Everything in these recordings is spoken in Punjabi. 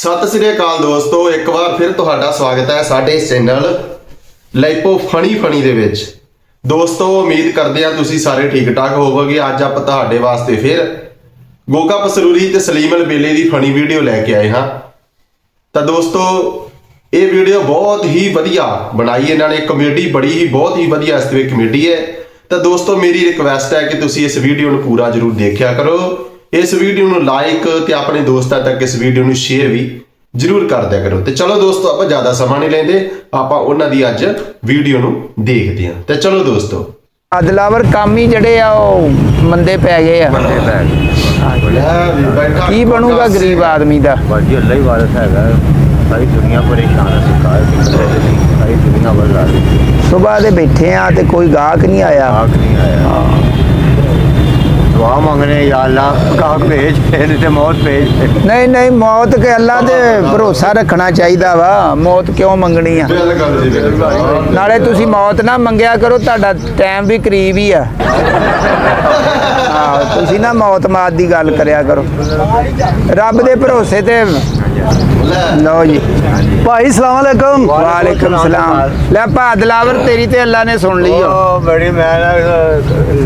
ਸਤਿ ਸ੍ਰੀ ਅਕਾਲ ਦੋਸਤੋ, ਇੱਕ ਵਾਰ ਫਿਰ ਤੁਹਾਡਾ ਸਵਾਗਤ ਹੈ ਸਾਡੇ ਇਸ ਚੈਨਲ ਲਾਈਪੋ ਫਣੀ ਫਣੀ ਦੇ ਵਿੱਚ। ਦੋਸਤੋ, ਉਮੀਦ ਕਰਦੇ ਹਾਂ ਤੁਸੀਂ ਸਾਰੇ ਠੀਕ ਠਾਕ ਹੋਵੋਗੇ। ਅੱਜ ਆਪਾਂ ਤੁਹਾਡੇ ਵਾਸਤੇ ਫਿਰ ਗੋਗਾ ਪਸਰੂਰੀ ਤੇ ਸਲੀਮ ਅਲ ਬੇਲੇ ਦੀ ਫਣੀ ਵੀਡੀਓ ਲੈ ਕੇ ਆਏ ਹਾਂ। ਤਾਂ ਦੋਸਤੋ, ਇਹ ਵੀਡੀਓ ਬਹੁਤ ਹੀ ਵਧੀਆ ਬਣਾਈ ਇਹਨਾਂ ਨੇ। ਕਮੇਡੀ ਬੜੀ ਹੀ, ਬਹੁਤ ਹੀ ਵਧੀਆ ਇਸ ਵਿੱਚ ਕਮੇਡੀ ਹੈ। ਤਾਂ ਦੋਸਤੋ, ਮੇਰੀ ਰਿਕਵੈਸਟ ਹੈ ਕਿ ਤੁਸੀਂ ਇਸ ਵੀਡੀਓ ਨੂੰ ਪੂਰਾ ਜਰੂਰ ਦੇਖਿਆ ਕਰੋ। ਇਸ ਵੀਡੀਓ ਨੂੰ ਲਾਈਕ ਤੇ ਆਪਣੇ ਦੋਸਤਾਂ ਤੱਕ ਇਸ ਵੀਡੀਓ ਨੂੰ ਸ਼ੇਅਰ ਵੀ ਜਰੂਰ ਕਰ ਦਿਆ ਕਰੋ। ਤੇ ਚਲੋ ਦੋਸਤੋ ਆਪਾਂ ਜ਼ਿਆਦਾ ਸਮਾਂ ਨਹੀਂ ਲੈਂਦੇ। ਆਪਾਂ ਉਹਨਾਂ ਦੀ ਅੱਜ ਵੀਡੀਓ ਨੂੰ ਦੇਖਦੇ ਹਾਂ। ਤੇ ਚਲੋ ਦੋਸਤੋ। ਅਦਲਾਵਰ ਕੰਮ ਹੀ ਜਿਹੜੇ ਆ ਉਹ ਮੰਦੇ ਪੈ ਗਏ ਆ। ਕੀ ਬਣੂਗਾ ਗਰੀਬ ਆਦਮੀ ਦਾ? ਬਾਜੀ ਅੱਲਾ ਹੀ ਵਾਰਸ ਹੈਗਾ। ਸਾਰੀ ਦੁਨੀਆ ਪਰੇਸ਼ਾਨ ਹੈ ਸਰਕਾਰ ਸਾਰੀ ਦੁਨੀਆ ਰਹੀ ਸਵੇਰ ਦੇ ਬੈਠੇ ਆ ਤੇ ਕੋਈ ਗਾਹਕ ਨਹੀਂ ਆਇਆ। ਆਖ ਨਹੀਂ ਆਇਆ। ਦੁਆ ਮੰਗਨੇ ਯਾ ਅੱਲਾ ਕਾਹ ਭੇਜ ਫੇਰ ਤੇ ਮੌਤ ਭੇਜ ਨਹੀਂ ਨਹੀਂ ਮੌਤ ਕੇ ਅੱਲਾ ਤੇ ਭਰੋਸਾ ਰੱਖਣਾ ਚਾਹੀਦਾ ਵਾ। ਮੌਤ ਕਿਉਂ ਮੰਗਣੀ ਆ? ਨਾਲੇ ਤੁਸੀਂ ਮੌਤ ਨਾ ਮੰਗਿਆ ਕਰੋ ਤੁਹਾਡਾ ਟਾਈਮ ਵੀ ਕਰੀਬ ਹੀ ਆ। ਤੁਸੀਂ ਨਾ ਮੌਤ ਮਾਤ ਦੀ ਗੱਲ ਕਰਿਆ ਕਰੋ। ਰੱਬ ਦੇ ਭਰੋਸੇ ਤੇ ਲਓ ਜੀ। ਭਾਈ ਸਲਾਮ ਅਲੈਕਮ। ਵਾਲੇਕਮ ਸਲਾਮ। ਲੈ ਭਾ ਦਲਾਵਰ ਤੇਰੀ ਤੇ ਅੱਲਾ ਨੇ ਸੁਣ ਲਈ ਓ ਬੜੀ ਮੈਂ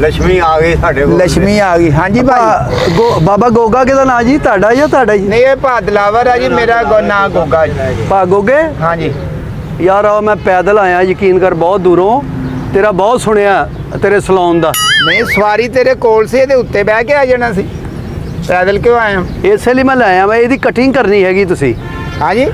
ਲక్ష్ਮੀ ਆ ਗਈ ਸਾਡੇ ਕੋਲ। ਲక్ష్ਮੀ ਆ ਗਈ। ਹਾਂਜੀ ਭਾਈ। ਬਾਬਾ ਗੋਗਾ ਕਿਹਦਾ ਨਾਂ ਜੀ? ਤੁਹਾਡਾ ਜਾਂ ਤੁਹਾਡਾ ਜੀ? ਨਹੀਂ ਇਹ ਭਾ ਦਲਾਵਰ ਆ ਜੀ ਮੇਰਾ ਗੋ- ਨਾਂ ਗੋਗਾ ਜੀ। ਭਾ ਗੋਗੇ? ਹਾਂਜੀ। ਯਾਰ ਆ ਮੈਂ ਪੈਦਲ ਆਇਆ ਯਕੀਨ ਕਰ ਬਹੁਤ ਦੂਰੋਂ। ਤੇਰਾ ਬਹੁਤ ਸੁਣਿਆ ਤੇਰੇ ਸਲੂਨ ਦਾ। ਨਹੀਂ ਸਵਾਰੀ ਤੇਰੇ ਕੋਲ ਸੀ ਇਹਦੇ ਉੱਤੇ ਬਹਿ ਕੇ ਆ ਜਾਣਾ ਸੀ। ਪੈਦਲ ਕਿਉਂ ਆਇਆ ਇਸੇ ਲਈ ਮੈਂ ਲਾਇਆ ਮੈਂ ਇਹਦੀ ਕਟਿੰਗ ਕਰਨੀ ਹੈਗੀ ਤੁਸੀਂ। ਹਾਂਜੀ।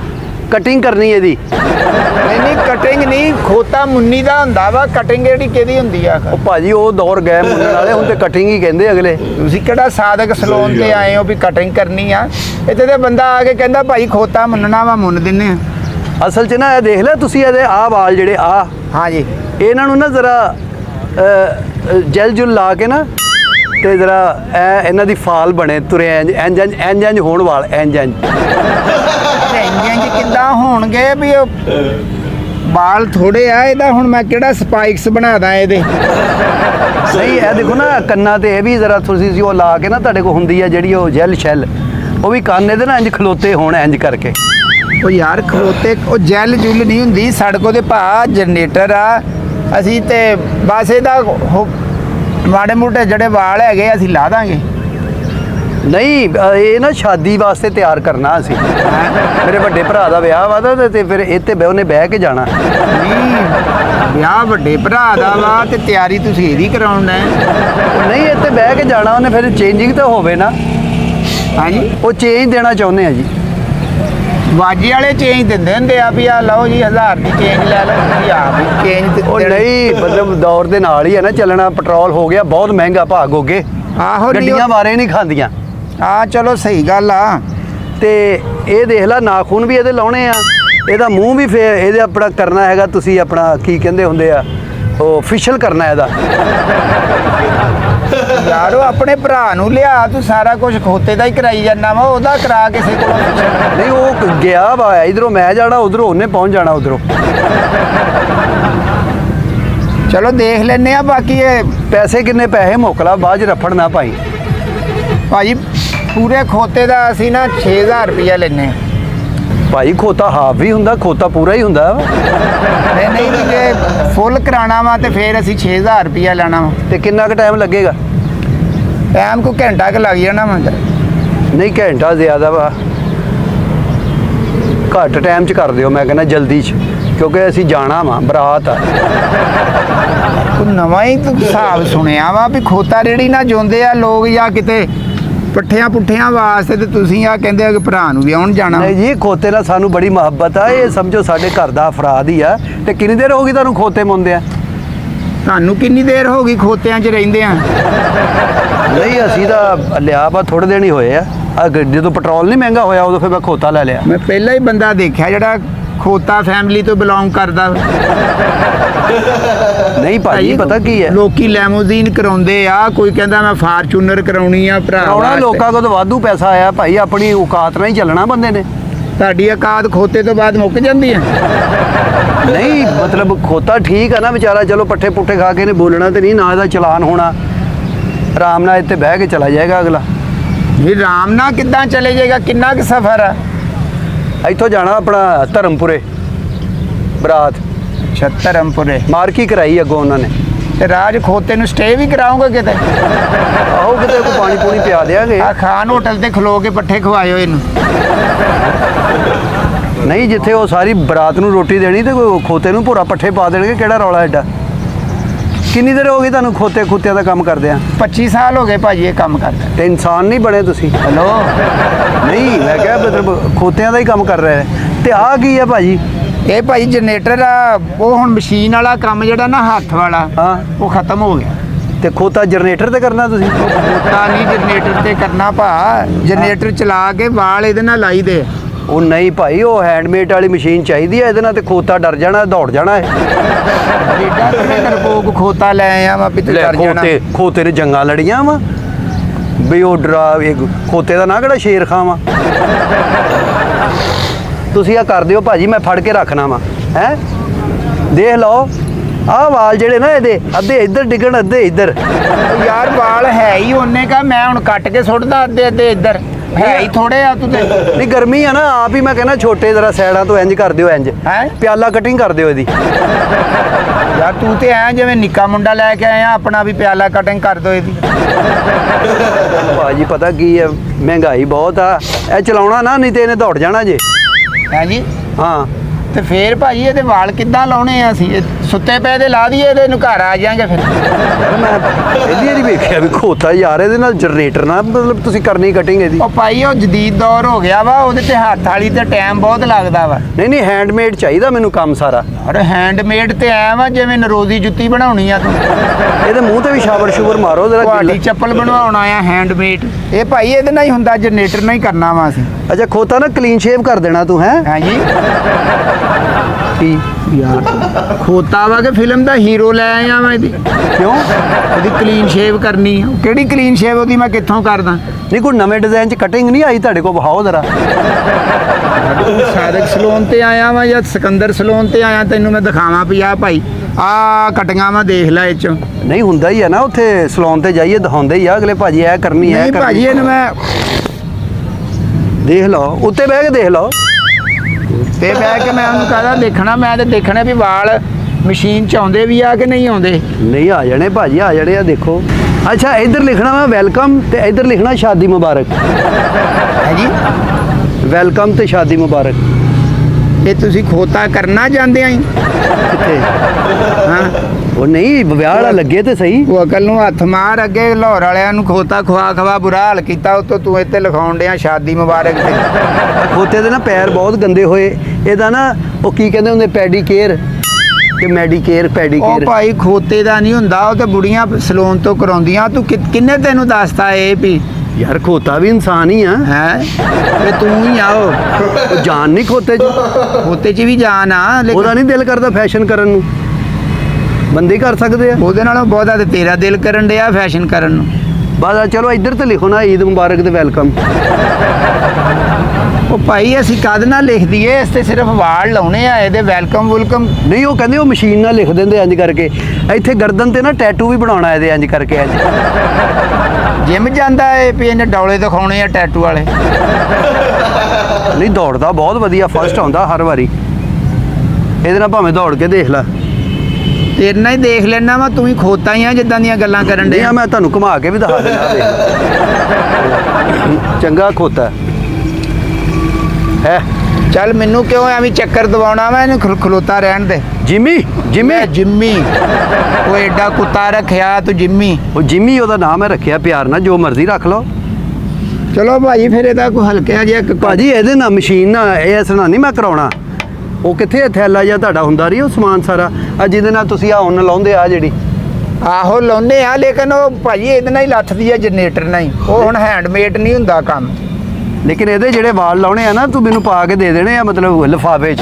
ਕਟਿੰਗ ਕਰਨੀ ਇਹਦੀ। ਨਹੀਂ ਨਹੀਂ ਕਟਿੰਗ ਨਹੀਂ ਖੋਤਾ ਮੁੰਨੀ ਦਾ ਹੁੰਦਾ ਵਾ ਕਟਿੰਗ ਜਿਹੜੀ ਕਿਹਦੀ ਹੁੰਦੀ ਆ? ਉਹ ਭਾਜੀ ਉਹ ਦੌਰ ਗਏ ਮੁੰਨਣ ਵਾਲੇ ਹੁਣ ਤੇ ਕਟਿੰਗ ਹੀ ਕਹਿੰਦੇ ਅਗਲੇ। ਤੁਸੀਂ ਕਿਹੜਾ ਸਾਦਕ ਸਲੂਨ ਤੇ ਆਏ ਹੋ ਵੀ ਕਟਿੰਗ ਕਰਨੀ ਆ? ਇੱਥੇ ਤੇ ਬੰਦਾ ਆ ਕੇ ਕਹਿੰਦਾ ਭਾਈ ਖੋਤਾ ਮੁੰਨਣਾ ਵਾ ਮੁੰਨ ਦਿੰਨੇ ਆ। ਅਸਲ 'ਚ ਨਾ ਇਹ ਦੇਖ ਲੈ ਤੁਸੀਂ ਇਹਦੇ ਆਹ ਵਾਲ ਜਿਹੜੇ ਆ ਹਾਂਜੀ ਇਹਨਾਂ ਨੂੰ ਨਾ ਜ਼ਰਾ ਜੈਲ ਜੁਲ ਲਾ ਕੇ ਨਾ ਤੇ ਜ਼ਰਾ ਇਹ ਇਹਨਾਂ ਦੀ ਫਾਲ ਬਣੇ ਤੁਰੇ ਇੰਜ ਇੰਜ ਇੰਜ ਹੋਣ ਵਾਲ ਇੰਜ ਇੰਜ ਇੰਜਨ ਚ ਕਿੱਦਾਂ ਹੋਣਗੇ ਵੀ ਉਹ ਬਾਲ ਥੋੜੇ ਆ ਇਹਦਾ ਹੁਣ ਮੈਂ ਕਿਹੜਾ ਸਪਾਈਕਸ ਬਣਾ ਦਾਂ ਇਹਦੇ? ਨਹੀਂ ਇਹ ਦੇਖੋ ਨਾ ਕੰਨਾਂ ਤੇ ਇਹ ਵੀ ਜ਼ਰਾ ਤੁਸੀਂ ਸੀ ਉਹ ਲਾ ਕੇ ਨਾ ਤੁਹਾਡੇ ਕੋਲ ਹੁੰਦੀ ਆ ਜਿਹੜੀ ਉਹ ਜੈਲ ਸ਼ੈਲ ਉਹ ਵੀ ਕੰਨ ਇਹਦੇ ਨਾਲ ਇੰਜ ਖਲੋਤੇ ਹੋਣ ਇੰਜ ਕਰਕੇ। ਉਹ ਯਾਰ ਖਲੋਤੇ ਉਹ ਜੈਲ ਜੁਲ ਨਹੀਂ ਹੁੰਦੀ ਸੜਕੋ ਦੇ ਭਾ ਜਨਰੇਟਰ ਆ। ਅਸੀਂ ਤੇ ਬਸ ਇਹਦਾ ਮਾੜੇ ਮੋਟੇ ਜਿਹੜੇ ਵਾਲ ਹੈਗੇ ਅਸੀਂ ਲਾ ਦਾਂਗੇ। ਨਹੀਂ ਅ, ਇਹ ਨਾ ਸ਼ਾਦੀ ਵਾਸਤੇ ਤਿਆਰ ਕਰਨਾ ਅਸੀਂ। ਮੇਰੇ ਵੱਡੇ ਭਰਾ ਦਾ ਵਿਆਹ ਵਾ ਤਾਂ ਤੇ ਫਿਰ ਇੱਥੇ ਬਹਿ ਉਹਨੇ ਬਹਿ ਕੇ ਜਾਣਾ। ਨਹੀਂ ਵਿਆਹ ਵੱਡੇ ਭਰਾ ਦਾ ਵਾ ਤੇ ਤਿਆਰੀ ਤੁਸੀਂ ਇਹਦੀ ਕਰਾਉਣਾ ਹੈ। ਨਹੀਂ ਇੱਥੇ ਬਹਿ ਕੇ ਜਾਣਾ ਉਹਨੇ ਫਿਰ ਚੇਂਜਿੰਗ ਤਾਂ ਹੋਵੇ ਨਾ। ਹਾਂਜੀ? ਉਹ ਚੇਂਜ ਦੇਣਾ ਚਾਹੁੰਦੇ ਆ ਜੀ। ਵਾਜੀ ਵਾਲੇ ਚੇਂਜ ਦਿੰਦੇ ਹੁੰਦੇ ਆ ਵੀ ਆ ਲਓ ਜੀ 1000 ਦੀ ਚੇਂਜ ਲੈ ਲਓ ਤੁਸੀਂ ਆ ਵੀ ਚੇਂਜ ਉਹ ਨਹੀਂ ਮਤਲਬ ਦੌਰ ਦੇ ਨਾਲ ਹੀ ਹੈ ਨਾ ਚੱਲਣਾ ਪੈਟਰੋਲ ਹੋ ਗਿਆ ਬਹੁਤ ਮਹਿੰਗਾ ਭਾਗ ਹੋ ਗਏ। ਆਹੋ ਨਹੀਂ ਗੱਡੀਆਂ ਬਾਰੇ ਨਹੀਂ ਖਾਂਦੀਆਂ। ਆ ਚਲੋ ਸਹੀ ਗੱਲ ਆ। ਤੇ ਇਹ ਦੇਖ ਲੈ ਨਾਖੂਨ ਵੀ ਇਹਦੇ ਲਾਉਣੇ ਆ। ਇਹਦਾ ਮੂੰਹ ਵੀ ਫੇਰ ਇਹਦੇ ਆਪਣਾ ਕਰਨਾ ਹੈਗਾ ਤੁਸੀਂ ਆਪਣਾ ਕੀ ਕਹਿੰਦੇ ਹੁੰਦੇ ਆ ਉਹ ਫਿਸ਼ਲ ਕਰਨਾ ਇਹਦਾ। ਯਾਰੋ ਆਪਣੇ ਭਰਾ ਨੂੰ ਲਿਆ ਤੂੰ ਸਾਰਾ ਕੁਝ ਖੋਤੇ ਦਾ ਹੀ ਕਰਾਈ ਜਾਂਦਾ ਵਾ ਉਹਦਾ ਕਰਾ ਕਿਸੇ ਕੋਲੋਂ। ਨਹੀਂ ਉਹ ਗਿਆ ਵਾ ਇਧਰੋਂ ਮੈਂ ਜਾਣਾ ਉਧਰੋਂ ਉਹਨੇ ਪਹੁੰਚ ਜਾਣਾ ਉਧਰੋਂ। ਚਲੋ ਦੇਖ ਲੈਨੇ ਆ ਬਾਕੀ ਇਹ ਪੈਸੇ ਕਿੰਨੇ ਪੈਸੇ ਮੋਕਲਾ ਬਾਅਦ ਰਫੜ ਨਾ ਪਾਈ। ਭਾਜੀ ਪੂਰੇ ਖੋਤੇ ਦਾ ਅਸੀਂ ਨਾ 6000 ਰੁਪਇਆ ਲੈਨੇ ਆ ਭਾਈ ਖੋਤਾ ਹਾਫ ਵੀ ਹੁੰਦਾ ਖੋਤਾ ਪੂਰਾ ਹੀ ਹੁੰਦਾ। ਨਹੀਂ ਨਹੀਂ ਜੇ ਫੁੱਲ ਕਰਾਣਾ ਵਾ ਤੇ ਫੇਰ ਅਸੀਂ 6000 ਰੁਪਇਆ ਲੈਣਾ ਵਾ। ਤੇ ਕਿੰਨਾ ਕੁ ਟਾਈਮ ਲੱਗੇਗਾ? ਟਾਈਮ ਕੋ ਘੰਟਾ ਕੁ ਲੱਗ ਜਾਣਾ ਵਾ। ਨਹੀਂ ਘੰਟਾ ਜ਼ਿਆਦਾ ਵਾ। ਘੱਟ ਟਾਈਮ ਚ ਕਰ ਦਿਓ ਮੈਂ ਕਹਿੰਦਾ ਜਲਦੀ ਚ ਕਿਉਂਕਿ ਅਸੀਂ ਜਾਣਾ ਵਾ ਬਰਾਤ ਆ। ਤੂੰ ਨਵਾਂ ਹੀ ਤੂੰ ਹਿਸਾਬ ਸੁਣਿਆ ਵਾ ਵੀ ਖੋਤਾ ਰੇੜੀ ਨਾ ਜੋਂਦੇ ਆ ਲੋਕ ਜਾਂ ਕਿਤੇ ਪੱਠਿਆਂ ਪੁੱਠਿਆਂ ਵਾਸਤੇ ਤੇ ਤੁਸੀਂ ਆ ਕਹਿੰਦੇ ਆ ਕਿ ਭਰਾ ਨੂੰ ਵਿਆਹਣ ਜਾਣਾ। ਨਹੀਂ ਜੀ ਖੋਤੇ ਨਾਲ ਸਾਨੂੰ ਬੜੀ ਮੁਹੱਬਤ ਆ। ਇਹ ਸਮਝੋ ਸਾਡੇ ਘਰ ਦਾ ਅਫਰਾਦ ਹੀ ਆ। ਤੇ ਕਿੰਨੀ ਦੇਰ ਹੋ ਗਈ ਤੁਹਾਨੂੰ ਖੋਤੇ ਮੁੰਦੇ ਆ ਤੁਹਾਨੂੰ ਕਿੰਨੀ ਦੇਰ ਹੋ ਗਈ ਖੋਤਿਆਂ 'ਚ ਰਹਿੰਦੇ ਆ? ਨਹੀਂ ਅਸੀਂ ਤਾਂ ਲਿਆ ਬਾ ਥੋੜੇ ਦਿਨ ਹੀ ਹੋਏ ਆ। ਆ ਜਦੋਂ ਪੈਟਰੋਲ ਨਹੀਂ ਮਹਿੰਗਾ ਹੋਇਆ ਉਦੋਂ ਫਿਰ ਮੈਂ ਖੋਤਾ ਲੈ ਲਿਆ। ਮੈਂ ਪਹਿਲਾਂ ਹੀ ਬੰਦਾ ਦੇਖਿਆ ਜਿਹੜਾ ਖੋਤਾ ਫੈਮਿਲੀ ਤੋਂ ਬਿਲੋਂਗ ਕਰਦਾ। ਨਹੀਂ ਭਾਜੀ ਪਤਾ ਕੀ ਹੈ? ਲੋਕੀ ਲੈਮੋਜ਼ੀਨ ਕਰਾਉਂਦੇ ਆ ਕੋਈ ਕਹਿੰਦਾ ਮੈਂ ਫਾਰਚੂਨਰ ਕਰਾਉਣੀ ਆ ਭਰਾ ਆਉਣਾ ਵਾਸਤੇ। ਲੋਕਾਂ ਕੋਲ ਤਾਂ ਵਾਧੂ ਪੈਸਾ ਆਇਆ ਭਾਈ ਆਪਣੀ ਔਕਾਤ ਨਾਲ ਹੀ ਚੱਲਣਾ ਬੰਦੇ ਨੇ। ਤੁਹਾਡੀ ਔਕਾਤ ਖੋਤੇ ਤੋਂ ਬਾਅਦ ਮੁੱਕ ਜਾਂਦੀ ਆ ਨਹੀਂ ਮਤਲਬ ਖੋਤਾ ਠੀਕ ਆ ਨਾ ਵਿਚਾਰਾ ਚਲੋ ਪੱਠੇ ਪੁੱਠੇ ਖਾ ਕੇ ਨੇ ਬੋਲਣਾ ਤੇ ਨਹੀਂ ਨਾ ਇਹਦਾ ਚਲਾਨ ਹੋਣਾ। ਆਰਾਮ ਨਾਲ ਇੱਥੇ ਬਹਿ ਕੇ ਚਲਾ ਜਾਏਗਾ ਅਗਲਾ। ਵੀ ਰਾਮ ਨਾਲ ਕਿੱਦਾਂ ਚਲੇ ਜਾਏਗਾ ਕਿੰਨਾ ਕੁ ਸਫ਼ਰ ਆ? ਇੱਥੋਂ ਜਾਣਾ ਆਪਣਾ ਧਰਮਪੁਰੇ ਬਰਾਤ। ਛਤਰਮਪੁਰੇ ਮਾਰਕੀ ਕਰਾਈ ਅੱਗੋਂ ਉਹਨਾਂ ਨੇ? ਤੇ ਰਾਜ ਖੋਤੇ ਨੂੰ ਸਟੇ ਵੀ ਕਰਾਉਂਗਾ ਕਿਤੇ? ਆਓ ਕਿਤੇ ਕੋ ਪਾਣੀ ਪੂਣੀ ਪਿਆ ਦੇਾਂਗੇ ਆ ਖਾਨ ਹੋਟਲ ਤੇ ਖਲੋ ਕੇ ਪੱਠੇ ਖਵਾਇਓ ਇਹਨੂੰ। ਨਹੀਂ ਜਿੱਥੇ ਉਹ ਸਾਰੀ ਬਰਾਤ ਨੂੰ ਰੋਟੀ ਦੇਣੀ ਤੇ ਕੋਈ ਖੋਤੇ ਨੂੰ ਭੋਰਾ ਪੱਠੇ ਪਾ ਦੇਣਗੇ ਕਿਹੜਾ ਰੌਲਾ ਐਡਾ? ਕਿੰਨੀ ਦੇਰ ਹੋ ਗਈ ਤੁਹਾਨੂੰ ਖੋਤੇ ਖੁੱਤਿਆਂ ਦਾ ਕੰਮ ਕਰਦੇ ਆ? 25 ਸਾਲ ਹੋ ਗਏ ਭਾਜੀ ਇਹ ਕੰਮ ਕਰਦਾ। ਤੇ ਇਨਸਾਨ ਨਹੀਂ ਬਣੇ ਤੁਸੀਂ? ਹਲੋ? ਨਹੀਂ ਮੈਂ ਕਿਹਾ ਮਤਲਬ ਖੋਤਿਆਂ ਦਾ ਹੀ ਕੰਮ ਕਰ ਰਹੇ। ਤੇ ਆਹ ਕੀ ਆ ਭਾਜੀ? ਇਹ ਭਾਈ ਜਨਰੇਟਰ ਆ ਉਹ ਹੁਣ ਮਸ਼ੀਨ ਵਾਲਾ ਕੰਮ ਜਿਹੜਾ ਨਾ ਹੱਥ ਵਾਲਾ ਹਾਂ। ਉਹ ਖਤਮ ਹੋ ਗਿਆ। ਤੇ ਖੋਤਾ ਜਨਰੇਟਰ ਤੇ ਕਰਨਾ ਤੁਸੀਂ? ਖੋਤਾ ਨਹੀਂ ਜਨਰੇਟਰ ਤੇ ਕਰਨਾ ਭਾ ਜਨਰੇਟਰ ਚਲਾ ਕੇ ਵਾਲ ਇਹਦੇ ਨਾਲ ਲਾਈ ਦੇ। ਉਹ ਨਹੀਂ ਭਾਈ ਉਹ ਹੈਂਡਮੇਡ ਵਾਲੀ ਮਸ਼ੀਨ ਚਾਹੀਦੀ ਹੈ ਇਹਦੇ ਨਾਲ ਤੇ ਖੋਤਾ ਡਰ ਜਾਣਾ ਦੌੜ ਜਾਣਾ ਹੈ ਐਡਾ ਕਿਵੇਂ ਨਰਪੋਕ ਖੋਤਾ ਲੈ ਆਇਆ ਵਾ ਵੀ ਤੂੰ ਲੈ ਡਰ ਜਾਣਾ? ਖੋਤੇ ਖੋਤੇ ਨੇ ਜੰਗਾਂ ਲੜੀਆਂ ਵਾ। ਵੀ ਉਹ ਡਰਾ ਇਹ ਖੋਤੇ ਦਾ ਨਾਂ ਕਿਹੜਾ? ਸ਼ੇਰ ਖਾਂ ਵਾ। ਤੁਸੀਂ ਆ ਕਰ ਦਿਓ ਭਾਜੀ ਮੈਂ ਫੜ ਕੇ ਰੱਖਣਾ ਵਾ ਹੈ? ਦੇਖ ਲਓ ਆਹ ਵਾਲ ਜਿਹੜੇ ਨਾ ਇਹਦੇ ਅੱਧੇ ਇੱਧਰ ਡਿੱਗਣ ਅੱਧੇ ਇੱਧਰ। ਯਾਰ ਵਾਲ ਹੈ ਹੀ ਉਹਨੇ ਕਾ ਮੈਂ ਹੁਣ ਕੱਟ ਕੇ ਸੁੱਟਦਾ ਅੱਧੇ ਅੱਧੇ ਇੱਧਰ। ਹੈ ਹੀ ਥੋੜੇ ਆ ਤੂੰ ਤੇ। ਨਹੀਂ ਗਰਮੀ ਆ ਨਾ ਆਪ ਹੀ ਮੈਂ ਕਹਿੰਦਾ ਛੋਟੇ ਜ਼ਰਾ ਸਾਈਡਾਂ ਤੋਂ ਇੰਜ ਕਰ ਦਿਓ ਇੰਜ। ਹੈਂ? ਪਿਆਲਾ ਕਟਿੰਗ ਕਰ ਦਿਓ ਇਹਦੀ। ਯਾਰ ਤੂੰ ਤੇ ਐ ਜਿਵੇਂ ਨਿੱਕਾ ਮੁੰਡਾ ਲੈ ਕੇ ਆਇਆ ਆਪਣਾ ਵੀ ਪਿਆਲਾ ਕਟਿੰਗ ਕਰ ਦੋ ਇਹਦੀ। ਭਾਜੀ ਪਤਾ ਕੀ ਹੈ ਮਹਿੰਗਾਈ ਬਹੁਤ ਆ। ਇਹ ਚਲਾਉਣਾ ਨਾ ਨਹੀਂ ਤੇ ਇਹਨੇ ਦੌੜ ਜਾਣਾ ਜੇ। ਹੈ ਜੀ? ਹਾਂ। ਤੇ ਫੇਰ ਭਾਜੀ ਇਹਦੇ ਵਾਲ ਕਿੱਦਾਂ ਲਾਉਣੇ ਆ ਅਸੀਂ? ਇਹ ਸੁੱਤੇ ਪਏ ਦੇ ਲਾ ਦਈਏ ਇਹਦੇ ਨੂੰ ਘਰ ਆ ਜਾਾਂਗੇ ਫਿਰ। ਮੈਂ ਪਹਿਲੀ ਵਾਰੀ ਵੇਖਿਆ ਵੀ ਖੋਤਾ ਯਾਰ ਇਹਦੇ ਨਾਲ ਜਨਰੇਟਰ ਨਾਲ ਮਤਲਬ ਤੁਸੀਂ ਕਰਨੀ ਕਟਿੰਗ ਇਹਦੀ। ਉਹ ਭਾਈ ਉਹ ਜਦੀਦ ਦੌਰ ਹੋ ਗਿਆ ਵਾ ਉਹਦੇ ਤੇ ਹੱਥ ਵਾਲੀ ਤੇ ਟਾਈਮ ਬਹੁਤ ਲੱਗਦਾ ਵਾ। ਨਹੀਂ ਨਹੀਂ ਹੈਂਡਮੇਡ ਚਾਹੀਦਾ ਮੈਨੂੰ ਕੰਮ ਸਾਰਾ। ਅਰੇ ਹੈਂਡਮੇਡ ਤੇ ਐ ਵਾ ਜਿਵੇਂ ਨਰੋਜ਼ੀ ਜੁੱਤੀ ਬਣਾਉਣੀ ਆ ਤੂੰ। ਇਹਦੇ ਮੂੰਹ ਤੇ ਵੀ ਸ਼ਾਬਰ ਸ਼ੂਬਰ ਮਾਰੋ ਜਰਾ ਤੁਹਾਡੀ ਚੱਪਲ ਬਣਵਾਉਣਾ ਆ ਹੈਂਡਮੇਡ ਇਹ ਭਾਈ ਇਹਦੇ ਨਾਲ ਹੀ ਹੁੰਦਾ ਜਨਰੇਟਰ ਨਾਲ ਹੀ ਕਰਨਾ ਵਾ ਅਸੀਂ। ਅੱਛਾ ਖੋਤਾ ਨਾ ਕਲੀਨ ਸ਼ੇਵ ਕਰ ਦੇਣਾ ਤੂੰ ਹੈ? ਹਾਂਜੀ। ਕੀ? ਯਾਰ। ਖੋਤਾ ਵਾ ਕਿ ਫਿਲਮ ਦਾ ਹੀਰੋ ਲੈ ਆਇਆ ਮੈਂ ਇਹਦੀ? ਕਿਉਂ? ਉਹਦੀ ਕਲੀਨ ਸ਼ੇਵ ਕਰਨੀ ਆ। ਕਿਹੜੀ ਕਲੀਨ ਸ਼ੇਵ ਉਹਦੀ ਮੈਂ ਕਿੱਥੋਂ ਕਰਦਾ? ਨਹੀਂ ਕੋਈ ਨਵੇਂ ਡਿਜ਼ਾਈਨ ਚ ਕਟਿੰਗ ਨਹੀਂ ਆਈ ਤੁਹਾਡੇ ਕੋਲ? ਵਿਖਾਓ ਜਰਾ। ਸਾਦਕ ਸਲੂਨ ਤੇ ਆਇਆ ਵਾਂ ਜਾਂ ਸਿਕੰਦਰ ਸਲੂਨ ਤੇ ਆਇਆ? ਤੈਨੂੰ ਮੈਂ ਦਿਖਾਵਾਂ ਵੀ ਆ ਭਾਈ। ਆ ਕਟੀਆਂ ਵਾ ਦੇਖ ਲੈ ਇਹ ਚੋਂ। ਨਹੀਂ ਹੁੰਦਾ ਹੀ ਆ ਨਾ ਉੱਥੇ ਸਲੂਨ ਤੇ ਜਾਈਏ ਦਿਖਾਉਂਦੇ ਹੀ ਆ। ਅਗਲੇ ਭਾਜੀ ਇਹ ਕਰਨੀ ਹੈ ਨਹੀਂ ਭਾਜੀ ਇਹਨੂੰ ਮੈਂ ਦੇਖ ਲਓ ਉੱਤੇ ਬਹਿ ਕੇ ਦੇਖ ਲਓ। ਤੇ ਬਹਿ ਕੇ ਮੈਂ ਉਹਨੂੰ ਕਹਦਾ ਦੇਖਣਾ ਮੈਂ ਤੇ ਦੇਖਣਾ ਵੀ ਵਾਲ ਮਸ਼ੀਨ ਚ ਆਉਂਦੇ ਵੀ ਆ ਕਿ ਨਹੀਂ ਆਉਂਦੇ। ਨਹੀਂ ਆ ਜਾਣੇ ਭਾਜੀ ਆ ਜਾਣੇ ਆ ਦੇਖੋ। ਅੱਛਾ ਇੱਧਰ ਲਿਖਣਾ ਵਾ ਵੈਲਕਮ ਤੇ ਇੱਧਰ ਲਿਖਣਾ ਸ਼ਾਦੀ ਮੁਬਾਰਕ। ਹੈ ਜੀ ਵੈਲਕਮ ਤੇ ਸ਼ਾਦੀ ਮੁਬਾਰਕ। ਇਹ ਤੁਸੀਂ ਖੋਤਾ ਕਰਨਾ ਜਾਂਦੇ ਆਂ ਕਿੱਥੇ? ਹਾਂ। ਉਹ ਨਹੀਂ ਵਿਆਹ ਵਾਲਾ ਲੱਗੇ ਤੇ ਸਹੀ। ਉਹ ਅਕਲ ਨੂੰ ਹੱਥ ਮਾਰ ਅੱਗੇ ਲਾਹੌਰ ਵਾਲਿਆਂ ਨੂੰ ਖੋਤਾ ਖਵਾ ਖਵਾ ਬੁਰਾ ਹਾਲ ਕੀਤਾ ਉਤੋਂ ਤੂੰ ਇੱਥੇ ਲਿਖਾਉਣ ਡਿਆ ਸ਼ਾਦੀ ਮੁਬਾਰਕ ਤੇ। ਖੋਤੇ ਦੇ ਨਾ ਪੈਰ ਬਹੁਤ ਗੰਦੇ ਹੋਏ। ਇਹਦਾ ਨਾ ਉਹ ਕੀ ਕਹਿੰਦੇ ਹੁੰਦੇ ਪੈਡੀ ਕੇਅਰ ਕਿ ਮੈਡੀਕੇਅਰ ਪੈਡੀ ਉਹ ਭਾਈ ਖੋਤੇ ਦਾ ਨਹੀਂ ਹੁੰਦਾ ਉਹ ਤੇ ਬੁੜੀਆਂ ਸਲੂਨ ਤੋਂ ਕਰਾਉਂਦੀਆਂ। ਤੂੰ ਕਿੰਨੇ ਤੈਨੂੰ ਦੱਸਤਾ ਇਹ ਵੀ? ਯਾਰ ਖੋਤਾ ਵੀ ਇਨਸਾਨ ਹੀ ਆ। ਹੈ? ਤੇ ਤੂੰ ਹੀ ਆਓ ਉਹ। ਜਾਨ ਨਹੀਂ ਖੋਤੇ ਚ। ਖੋਤੇ 'ਚ ਵੀ ਜਾਨ ਆ ਉਹਦਾ ਨਹੀਂ ਦਿਲ ਕਰਦਾ ਫੈਸ਼ਨ ਕਰਨ ਨੂੰ। ਬੰਦੇ ਕਰ ਸਕਦੇ ਆ? ਉਹਦੇ ਨਾਲੋਂ ਬਹੁਤਾ ਤੇ ਤੇਰਾ ਦਿਲ ਕਰਨ ਡਿਆ ਫੈਸ਼ਨ ਕਰਨ ਨੂੰ। ਬਾਅਦ ਚਲੋ ਇੱਧਰ ਤੇ ਲਿਖੋ ਨਾ ਈਦ ਮੁਬਾਰਕ ਤੇ ਵੈਲਕਮ ਉਹ ਭਾਈ ਅਸੀਂ ਕਦ ਨਾ ਲਿਖ ਦਈਏ? ਇਸ ਤੇ ਸਿਰਫ ਵਾਲ ਲਾਉਣੇ ਆ ਇਹਦੇ ਵੈਲਕਮ ਵੈਲਕਮ। ਨਹੀਂ ਉਹ ਕਹਿੰਦੇ ਉਹ ਮਸ਼ੀਨ ਨਾਲ ਲਿਖ ਦਿੰਦੇ ਇੰਜ ਕਰਕੇ। ਇੱਥੇ ਗਰਦਨ ਤੇ ਨਾ ਟੈਟੂ ਵੀ ਬਣਾਉਣਾ ਇਹਦੇ ਇੰਜ ਕਰਕੇ ਇੰਜ ਜਿਮ ਜਾਂਦਾ ਏ ਵੀ ਇਹਨੇ ਡੌਲੇ ਦਿਖਾਉਣੇ ਆ ਟੈਟੂ ਵਾਲੇ। ਨਹੀਂ ਦੌੜਦਾ ਬਹੁਤ ਵਧੀਆ ਫਸਟ ਆਉਂਦਾ ਹਰ ਵਾਰੀ। ਇਹਦੇ ਨਾਲ ਭਾਵੇਂ ਦੌੜ ਕੇ ਦੇਖ ਲੈ। ਤੇਰੇ ਨਾਲ ਹੀ ਦੇਖ ਲੈਣਾ ਵਾ ਤੂੰ ਹੀ ਖੋਤਾ ਹੀ ਆ ਜਿੱਦਾਂ ਦੀਆਂ ਗੱਲਾਂ ਕਰਨ ਨਹੀਂ ਡਿਆ। ਆ ਮੈਂ ਤੁਹਾਨੂੰ ਘੁਮਾ ਕੇ ਵੀ ਦਿਖਾ ਦਿੰਦਾ ਚੰਗਾ ਖੋਤਾ। ਹੈ? ਚੱਲ ਮੈਨੂੰ ਕਿਉਂ ਐਵੇਂ ਚੱਕਰ ਦਵਾਉਣਾ ਵਾ ਇਹਨੂੰ ਖਲ- ਖਲੋਤਾ ਰਹਿਣ ਦੇ। ਜਿਮੀ ਜਿਮੀ। ਮੈਂ ਜਿੰਮੀ। ਉਹ ਐਡਾ ਕੁੱਤਾ ਰੱਖਿਆ ਤੂੰ ਜਿੰਮੀ। ਉਹ ਜਿਮੀ ਉਹਦਾ ਨਾਮ ਹੈ ਰੱਖਿਆ ਪਿਆਰ ਨਾਲ ਜੋ ਮਰਜ਼ੀ ਰੱਖ ਲਓ। ਚਲੋ ਭਾਜੀ ਫਿਰ ਇਹਦਾ ਕੋਈ ਹਲਕਿਆ ਜਿਹਾ ਇੱਕ ਭਾਜੀ ਇਹਦੇ ਨਾਲ ਮਸ਼ੀਨ ਨਾਲ ਇਹ ਨਾਲ ਨਹੀਂ ਮੈਂ ਕਰਾਉਣਾ। ਉਹ ਕਿੱਥੇ ਥੈਲਾ ਜਾਂ ਤੁਹਾਡਾ ਹੁੰਦਾ ਰਹੀ ਉਹ ਸਮਾਨ ਸਾਰਾ। ਆ ਜਿਹਦੇ ਨਾਲ ਤੁਸੀਂ ਆ ਹੁਣ ਲਾਉਂਦੇ ਆ ਜਿਹੜੀ। ਆਹੋ ਲਾਉਨੇ ਆ ਲੇਕਿਨ ਉਹ ਭਾਜੀ ਇਹਦੇ ਨਾਲ ਹੀ ਲੱਥਦੀ ਆ ਜਨਰੇਟਰ ਨਾਲ ਹੀ। ਉਹ ਹੁਣ ਹੈਂਡਮੇਡ ਨਹੀਂ ਹੁੰਦਾ ਕੰਮ। ਲੇਕਿਨ ਇਹਦੇ ਜਿਹੜੇ ਵਾਲ ਲਾਉਣੇ ਆ ਨਾ ਤੂੰ ਮੈਨੂੰ ਪਾ ਕੇ ਦੇ ਦੇਣੇ ਆ ਮਤਲਬ ਲਿਫਾਫੇ 'ਚ।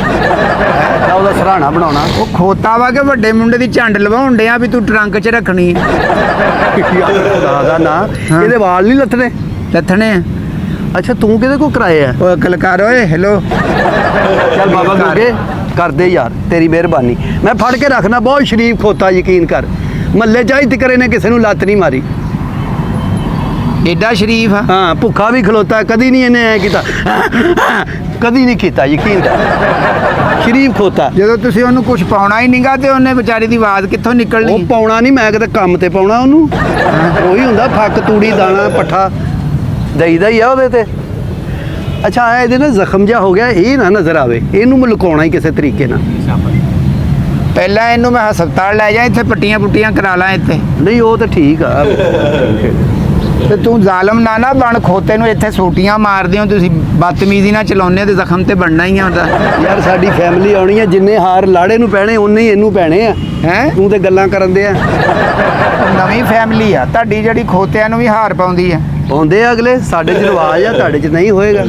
ਤਾਂ ਉਹਦਾ ਸਰਾਣਾ ਬਣਾਉਣਾ। ਉਹ ਖੋਤਾ ਵਾ ਕਿ ਵੱਡੇ ਮੁੰਡੇ ਦੀ ਝੰਡ ਲਵਾਉਣ ਡਿਆ ਵੀ ਤੂੰ ਟਰੰਕ 'ਚ ਰੱਖਣੀ ਹੈ। ਖੁਦਾ ਦਾ ਨਾ। ਇਹਦੇ ਵਾਲ ਨਹੀਂ ਲੱਥਣੇ। ਲੱਥਣੇ ਆ। ਅੱਛਾ ਤੂੰ ਕਿਹਦੇ ਕੋ ਕਰਾਏ ਆ? ਉਹ ਅਕਲ ਕਰ ਓਏ ਹੈਲੋ ਚੱਲ ਬਾਬਾ। ਗੁਰਗੇ ਕਰਦੇ ਯਾਰ ਤੇਰੀ ਮਿਹਰਬਾਨੀ। ਮੈਂ ਫੜ ਕੇ ਰੱਖਣਾ ਬਹੁਤ ਸ਼ਰੀਫ ਖੋਤਾ ਯਕੀਨ ਕਰ। ਮੱਲੇ ਚਾਹੀ ਤਿਕਰੇ ਨੇ ਕਿਸੇ ਨੂੰ ਲੱਤ ਨਹੀਂ ਮਾਰੀ। ਏਡਾ ਸ਼ਰੀਫ ਆ? ਹਾਂ ਭੁੱਖਾ ਵੀ ਖਲੋਤਾ ਕਦੀ ਨਹੀਂ ਇਹਨੇ ਐ ਕੀਤਾ। ਕਦੀ ਨਹੀਂ ਕੀਤਾ ਯਕੀਨ ਕਰ। ਸ਼ਰੀਫ ਖੋਤਾ। ਜਦੋਂ ਤੁਸੀਂ ਉਹਨੂੰ ਕੁਝ ਪਾਉਣਾ ਹੀ ਨਹੀਂਗਾ ਤੇ ਉਹਨੇ ਵਿਚਾਰੀ ਦੀ ਆਵਾਜ਼ ਕਿੱਥੋਂ ਉਹ ਨਿਕਲਣੀ ਪਾਉਣਾ ਨਹੀਂ ਮੈਂ ਕਿਤੇ ਕੰਮ ਤੇ ਪਾਉਣਾ ਉਹਨੂੰ। ਉਹੀ ਹੁੰਦਾ ਫੱਕ ਤੂੜੀ ਦਾਣਾ ਪੱਠਾ। ਦਈਦਾ ਹੀ ਆ ਉਹਦੇ ਤੇ। ਅੱਛਾ ਆਹ ਇਹਦੇ ਨਾਲ ਜ਼ਖਮ ਜਿਹਾ ਹੋ ਗਿਆ ਇਹ ਨਾ ਨਜ਼ਰ ਆਵੇ। ਇਹਨੂੰ ਮੈਂ ਲੁਕਾਉਣਾ ਹੀ ਕਿਸੇ ਤਰੀਕੇ ਨਾਲ। ਪਹਿਲਾਂ ਇਹਨੂੰ ਮੈਂ ਹਸਪਤਾਲ ਲੈ ਜਾ ਇੱਥੇ ਪੱਟੀਆਂ ਪੁੱਟੀਆਂ ਕਰਾ ਲਾਂ ਇੱਥੇ। ਨਹੀਂ ਉਹ ਤਾਂ ਠੀਕ ਆ। ਤੇ ਤੂੰ ਜ਼ਾਲਮ ਨਾ ਨਾ ਬਣ ਖੋਤੇ ਨੂੰ ਇੱਥੇ ਸੋਟੀਆਂ ਮਾਰਦੇ ਹੋ ਤੁਸੀਂ ਬਦਤਮੀਜ਼ੀ ਨਾਲ ਚਲਾਉਂਦੇ ਹੋ ਤੇ ਜ਼ਖਮ ਤੇ ਬਣਨਾ ਹੀ ਆ ਉਹਦਾ। ਯਾਰ ਸਾਡੀ ਫੈਮਿਲੀ ਆਉਣੀ ਆ ਜਿੰਨੇ ਹਾਰ ਲਾੜੇ ਨੂੰ ਪੈਣੇ ਉਨੇ ਹੀ ਇਹਨੂੰ ਪੈਣੇ ਆ। ਹੈ? ਤੂੰ ਤੇ ਗੱਲਾਂ ਕਰਨ ਦੇ ਆ। ਨਵੀਂ ਫੈਮਿਲੀ ਆ ਤੁਹਾਡੀ ਜਿਹੜੀ ਖੋਤਿਆਂ ਨੂੰ ਵੀ ਹਾਰ ਪਾਉਂਦੀ ਆ। ਆਉਂਦੇ ਆ ਅਗਲੇ ਸਾਡੇ ਚ ਰਿਵਾਜ ਆ ਤੁਹਾਡੇ ਚ ਨਹੀਂ ਹੋਏਗਾ।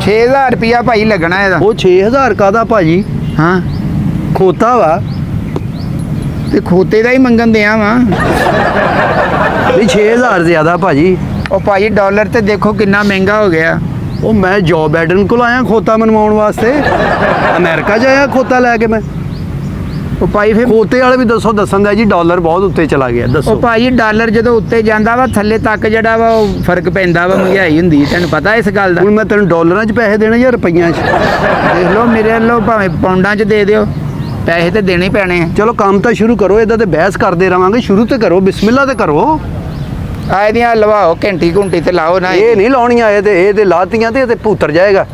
6000 ਰੁਪਿਆ ਭਾਈ ਲੱਗਣਾ ਇਹਦਾ। ਉਹ 6000 ਕਾਦਾ ਭਾਜੀ? ਹਾਂ। ਖੋਤਾ ਵਾ। ਤੇ ਖੋਤੇ ਦਾ ਹੀ ਮੰਗਣ ਦਿਆਂ ਵਾ। ਨਹੀਂ 6000 ਜ਼ਿਆਦਾ ਭਾਜੀ। ਉਹ ਭਾਈ ਡਾਲਰ ਤੇ ਦੇਖੋ ਕਿੰਨਾ ਮਹਿੰਗਾ ਹੋ ਗਿਆ। ਉਹ ਮੈਂ ਜੋ ਬਾਈਡਨ ਕੋਲ ਆਇਆ ਖੋਤਾ ਮਨਵਾਉਣ ਵਾਸਤੇ। ਅਮਰੀਕਾ ਚ ਆਇਆ ਖੋਤਾ ਲੈ ਕੇ ਮੈਂ। ਉਹ ਭਾਈ ਫਿਰ ਖੋਤੇ ਵਾਲੇ ਵੀ ਦੱਸੋ ਦੱਸਣ ਦਾ ਜੀ ਡਾਲਰ ਬਹੁਤ ਉੱਤੇ ਚਲਾ ਗਿਆ ਉਹ ਦੱਸੋ ਭਾਈ ਡਾਲਰ ਜਦੋਂ ਉੱਤੇ ਜਾਂਦਾ ਵਾ ਥੱਲੇ ਤੱਕ ਜਿਹੜਾ ਵਾ ਉਹ ਫ਼ਰਕ ਪੈਂਦਾ ਵਾ ਮਹਿੰਗਾਈ ਹੁੰਦੀ ਤੈਨੂੰ ਪਤਾ ਇਸ ਗੱਲ ਦਾ। ਹੁਣ ਮੈਂ ਤੈਨੂੰ ਡਾਲਰਾਂ 'ਚ ਪੈਸੇ ਦੇਣੇ ਜਾਂ ਰੁਪਈਆਂ 'ਚ? ਦੇਖ ਲਓ ਮੇਰੇ ਵੱਲੋਂ ਭਾਵੇਂ ਪੌਂਡਾਂ 'ਚ ਦੇ ਦਿਓ ਪੈਸੇ ਤੇ ਦੇਣੇ ਪੈਣੇ ਆ। ਚਲੋ ਕੰਮ ਤਾਂ ਸ਼ੁਰੂ ਕਰੋ ਇਦਾਂ ਤੇ ਬਹਿਸ ਕਰਦੇ ਰਵਾਂਗੇ ਸ਼ੁਰੂ ਤੇ ਕਰੋ ਬਿਸਮਿਲ੍ਲਾ ਤੇ ਕਰੋ। ਆ ਇਹਦੀਆਂ ਲਵਾਓ ਘੰਟੀ ਘੁੰਟੀ ਤੇ ਲਾਓ ਨਾ ਇਹ ਨਹੀਂ ਲਾਉਣੀਆਂ ਇਹ ਤੇ ਇਹ ਤੇ ਲਾਤੀਆਂ ਤੇ ਇਹ ਤੇ ਭੂਤਰ ਜਾਏਗਾ।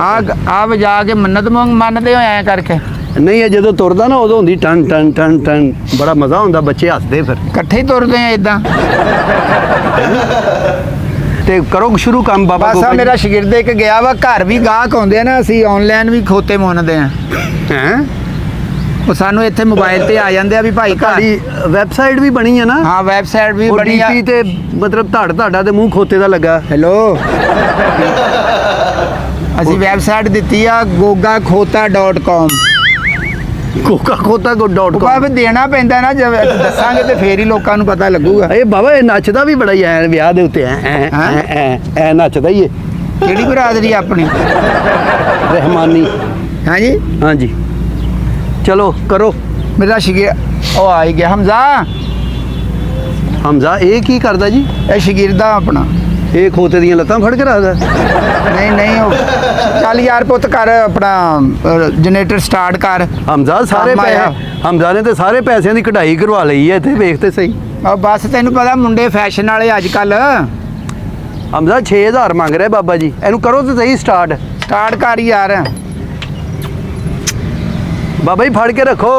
ਆ ਆ ਵਜਾ ਕੇ ਮੰਨਤ ਮੰਗ ਮੰਨਦੇ ਹੋ ਐ ਕਰਕੇ। ਨਹੀਂ ਇਹ ਜਦੋਂ ਤੁਰਦਾ ਨਾ ਉਦੋਂ ਹੁੰਦੀ ਟਨ ਟਨ ਟਨ ਟਨ ਬੜਾ ਮਜ਼ਾ ਹੁੰਦਾ ਬੱਚੇ ਹੱਸਦੇ ਫਿਰ। ਇਕੱਠੇ ਤੁਰਦੇ ਆ ਇਦਾਂ ਤੇ ਕਰੋ ਸ਼ੁਰੂ ਕੰਮ ਬਾਬਾ ਬਸ ਮੇਰਾ ਸ਼ਾਗਿਰਦ ਇੱਕ ਗਿਆ ਵਾ ਘਰ ਵੀ ਗਾਹਕ ਆਉਂਦੇ ਆ ਨਾ ਅਸੀਂ ਆਨਲਾਈਨ ਵੀ ਖੋਤੇ ਮੁੰਨਦੇ ਆ। ਹੈ? ਉਹ ਸਾਨੂੰ ਇੱਥੇ ਮੋਬਾਈਲ ਤੇ ਆ ਜਾਂਦੇ ਆ ਵੀ ਭਾਈ ਘਰ ਤੁਹਾਡੀ ਵੈਬਸਾਈਟ ਵੀ ਬਣੀ ਹੈ ਨਾ? ਹਾਂ ਵੈਬਸਾਈਟ ਵੀ ਬਣੀ ਆ। DP ਤੇ ਮਤਲਬ ਧੜ ਧਾਡਾ ਤੇ ਮੂੰਹ ਖੋਤੇ ਦਾ ਲੱਗਾ। ਹੈਲੋ ਅਸੀਂ ਵੈਬਸਾਈਟ ਦਿੱਤੀ ਆ ਡਾਟ ਉਹ ਬਾਬੇ ਦੇਣਾ ਪੈਂਦਾ ਨਾ ਜਦ ਦੱਸਾਂਗੇ ਤੇ ਫੇਰ ਹੀ ਲੋਕਾਂ ਨੂੰ ਪਤਾ ਲੱਗੂਗਾ। ਇਹ ਬਾਬਾ ਇਹ ਨੱਚਦਾ ਵੀ ਬੜਾ ਹੀ ਐ ਵਿਆਹ ਦੇ ਉੱਤੇ ਐ ਐ ਹੈਂ? ਐ ਐ ਐ ਨੱਚਦਾ ਹੀ ਇਹ। ਕਿਹੜੀ ਬਰਾਦਰੀ ਆਪਣੀ? ਰਹਿਮਾਨੀ। ਹਾਂਜੀ? ਹਾਂਜੀ। ਚਲੋ ਕਰੋ। ਮੇਰਾ ਸ਼ਗਿਰ ਉਹ ਆ ਹੀ ਗਿਆ। ਹਮਜ਼ਾ? ਹਮਜ਼ਾ ਇਹ ਕੀ ਕਰਦਾ ਜੀ? ਇਹ ਸ਼ਗਿਰਦਾ ਆਪਣਾ। ਇਹ ਖੋਤੇ ਦੀਆਂ ਲੱਤਾਂ ਫੜ ਕੇ ਰੱਖਦਾ? ਨਹੀਂ ਨਹੀਂ ਉਹ ਚੱਲ ਯਾਰ ਪੁੱਤ ਕਰ ਆਪਣਾ ਜਨਰੇਟਰ ਸਟਾਰਟ ਕਰ। ਹਮਜ਼ਾ ਸਾਰੇ ਕੰਮ ਆਇਆ। ਪੈਸੇ ਹਮਜ਼ਾ ਨੇ ਤੇ ਸਾਰੇ ਪੈਸਿਆਂ ਦੀ ਕਢਾਈ ਕਰਵਾ ਲਈ ਹੈ ਇੱਥੇ ਵੇਖ ਤੇ ਸਹੀ। ਉਹ ਬਸ ਤੈਨੂੰ ਪਤਾ ਮੁੰਡੇ ਫੈਸ਼ਨ ਵਾਲੇ ਅੱਜ ਕੱਲ ਹਮਜ਼ਾ 6000 ਮੰਗ ਰਿਹਾ ਬਾਬਾ ਜੀ। ਇਹਨੂੰ ਕਰੋ ਤੇ ਸਹੀ ਸਟਾਰਟ। ਸਟਾਰਟ ਕਰ ਯਾਰ। ਬਾਬਾ ਜੀ ਫੜ ਕੇ ਰੱਖੋ।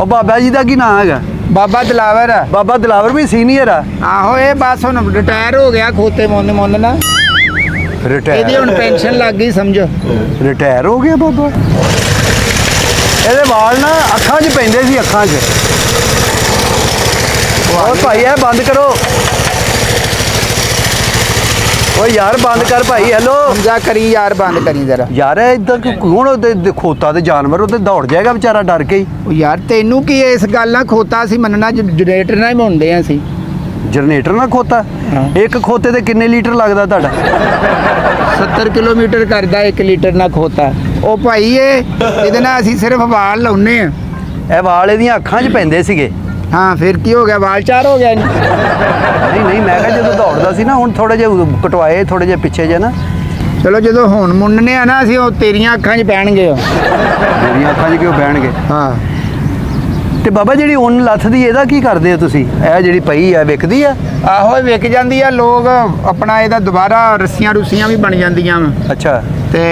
ਉਹ ਬਾਬਾ ਜੀ ਦਾ ਕੀ ਨਾਮ ਹੈਗਾ? ਬਾਬਾ ਦਲਾਵਰ। ਬਾਬਾ ਦਿਲਾਵਰ ਵੀ ਸੀਨੀਅਰ ਆ। ਆਹੋ ਇਹ ਬਸ ਹੁਣ ਰਿਟਾਇਰ ਹੋ ਗਿਆ ਖੋਤੇ ਮੁੰਨ ਮੁੰਨ ਨਾ ਇਹਦੀ ਰਿਟਾਇਰ ਹੁਣ ਪੈਨਸ਼ਨ ਲੱਗ ਗਈ ਸਮਝੋ। ਰਿਟਾਇਰ ਹੋ ਗਿਆ ਬਾਬਾ। ਇਹਦੇ ਵਾਲ ਨਾ ਅੱਖਾਂ 'ਚ ਪੈਂਦੇ ਸੀ ਅੱਖਾਂ 'ਚ। ਓਏ ਭਾਈ ਇਹ ਬੰਦ ਕਰੋ। ਓਏ ਯਾਰ ਬੰਦ ਕਰ ਭਾਈ ਹੈਲੋ ਸਮਝਾ ਕਰੀ ਯਾਰ ਬੰਦ ਕਰੀ ਜਰਾ। ਯਾਰ ਇਦਾਂ ਹੁਣ ਉਹਦੇ ਦੇ ਖੋਤਾ ਤੇ ਜਾਨਵਰ ਉਹਦੇ ਦੌੜ ਜਾਏਗਾ ਵਿਚਾਰਾ ਡਰ ਕੇ ਉਹ ਯਾਰ ਤੈਨੂੰ ਕੀ ਇਸ ਗੱਲ ਨਾਲ ਖੋਤਾ ਸੀ ਮੰਨਣਾ? ਜਨਰੇਟਰ ਨਾਲ ਹੀ ਮੁੰਡੇ ਆ ਸੀ ਜਨਰੇਟਰ ਨਾਲ ਖੋਤਾ। ਇੱਕ ਖੋਤੇ ਤੇ ਕਿੰਨੇ ਲੀਟਰ ਲੱਗਦਾ ਤੁਹਾਡਾ? 70 ਕਿਲੋਮੀਟਰ ਕਰਦਾ 1 ਲੀਟਰ ਨਾਲ ਖੋਤਾ। ਉਹ ਭਾਈ ਇਹ ਇਹਦੇ ਨਾਲ ਅਸੀਂ ਸਿਰਫ ਵਾਲ ਲਾਉਨੇ ਆ। ਇਹ ਵਾਲ ਇਹਦੀਆਂ ਅੱਖਾਂ 'ਚ ਪੈਂਦੇ ਸੀਗੇ। ਹਾਂ ਫਿਰ ਕੀ ਹੋ ਗਿਆ? ਵਾਲ ਚਾਰ ਹੋ ਗਿਆ। ਨਹੀਂ ਨਹੀਂ ਮੈਂ ਕਿਹਾ ਜਦੋਂ ਦੌੜਦਾ ਸੀ ਨਾ ਹੁਣ ਥੋੜੇ ਜਿਹਾ ਕਟਵਾਏ ਥੋੜੇ ਜਿਹਾ ਪਿੱਛੇ ਜੇ ਨਾ। ਚਲੋ ਜਦੋਂ ਹੁਣ ਮੁੰਨਨੇ ਆ ਨਾ ਅਸੀਂ ਉਹ ਤੇਰੀਆਂ ਅੱਖਾਂ 'ਚ ਪੈਣਗੇ ਉਹ। ਮੇਰੀਆਂ ਅੱਖਾਂ 'ਚ ਕਿਉਂ ਬਹਿਣਗੇ? ਹਾਂ। ਤੇ ਬਾਬਾ ਜਿਹੜੀ ਉੱਨ ਲੱਥਦੀ ਇਹਦਾ ਕੀ ਕਰਦੇ ਹੋ ਤੁਸੀਂ? ਇਹ ਜਿਹੜੀ ਪਈ ਆ ਵਿਕਦੀ ਆ? ਆਹੋ ਇਹ ਵਿਕ ਜਾਂਦੀ ਆ ਲੋਕ ਆਪਣਾ ਇਹਦਾ ਦੁਬਾਰਾ ਰੱਸੀਆਂ ਰੁੱਸੀਆਂ ਵੀ ਬਣ ਜਾਂਦੀਆਂ ਵਾ। ਅੱਛਾ। ਤੇ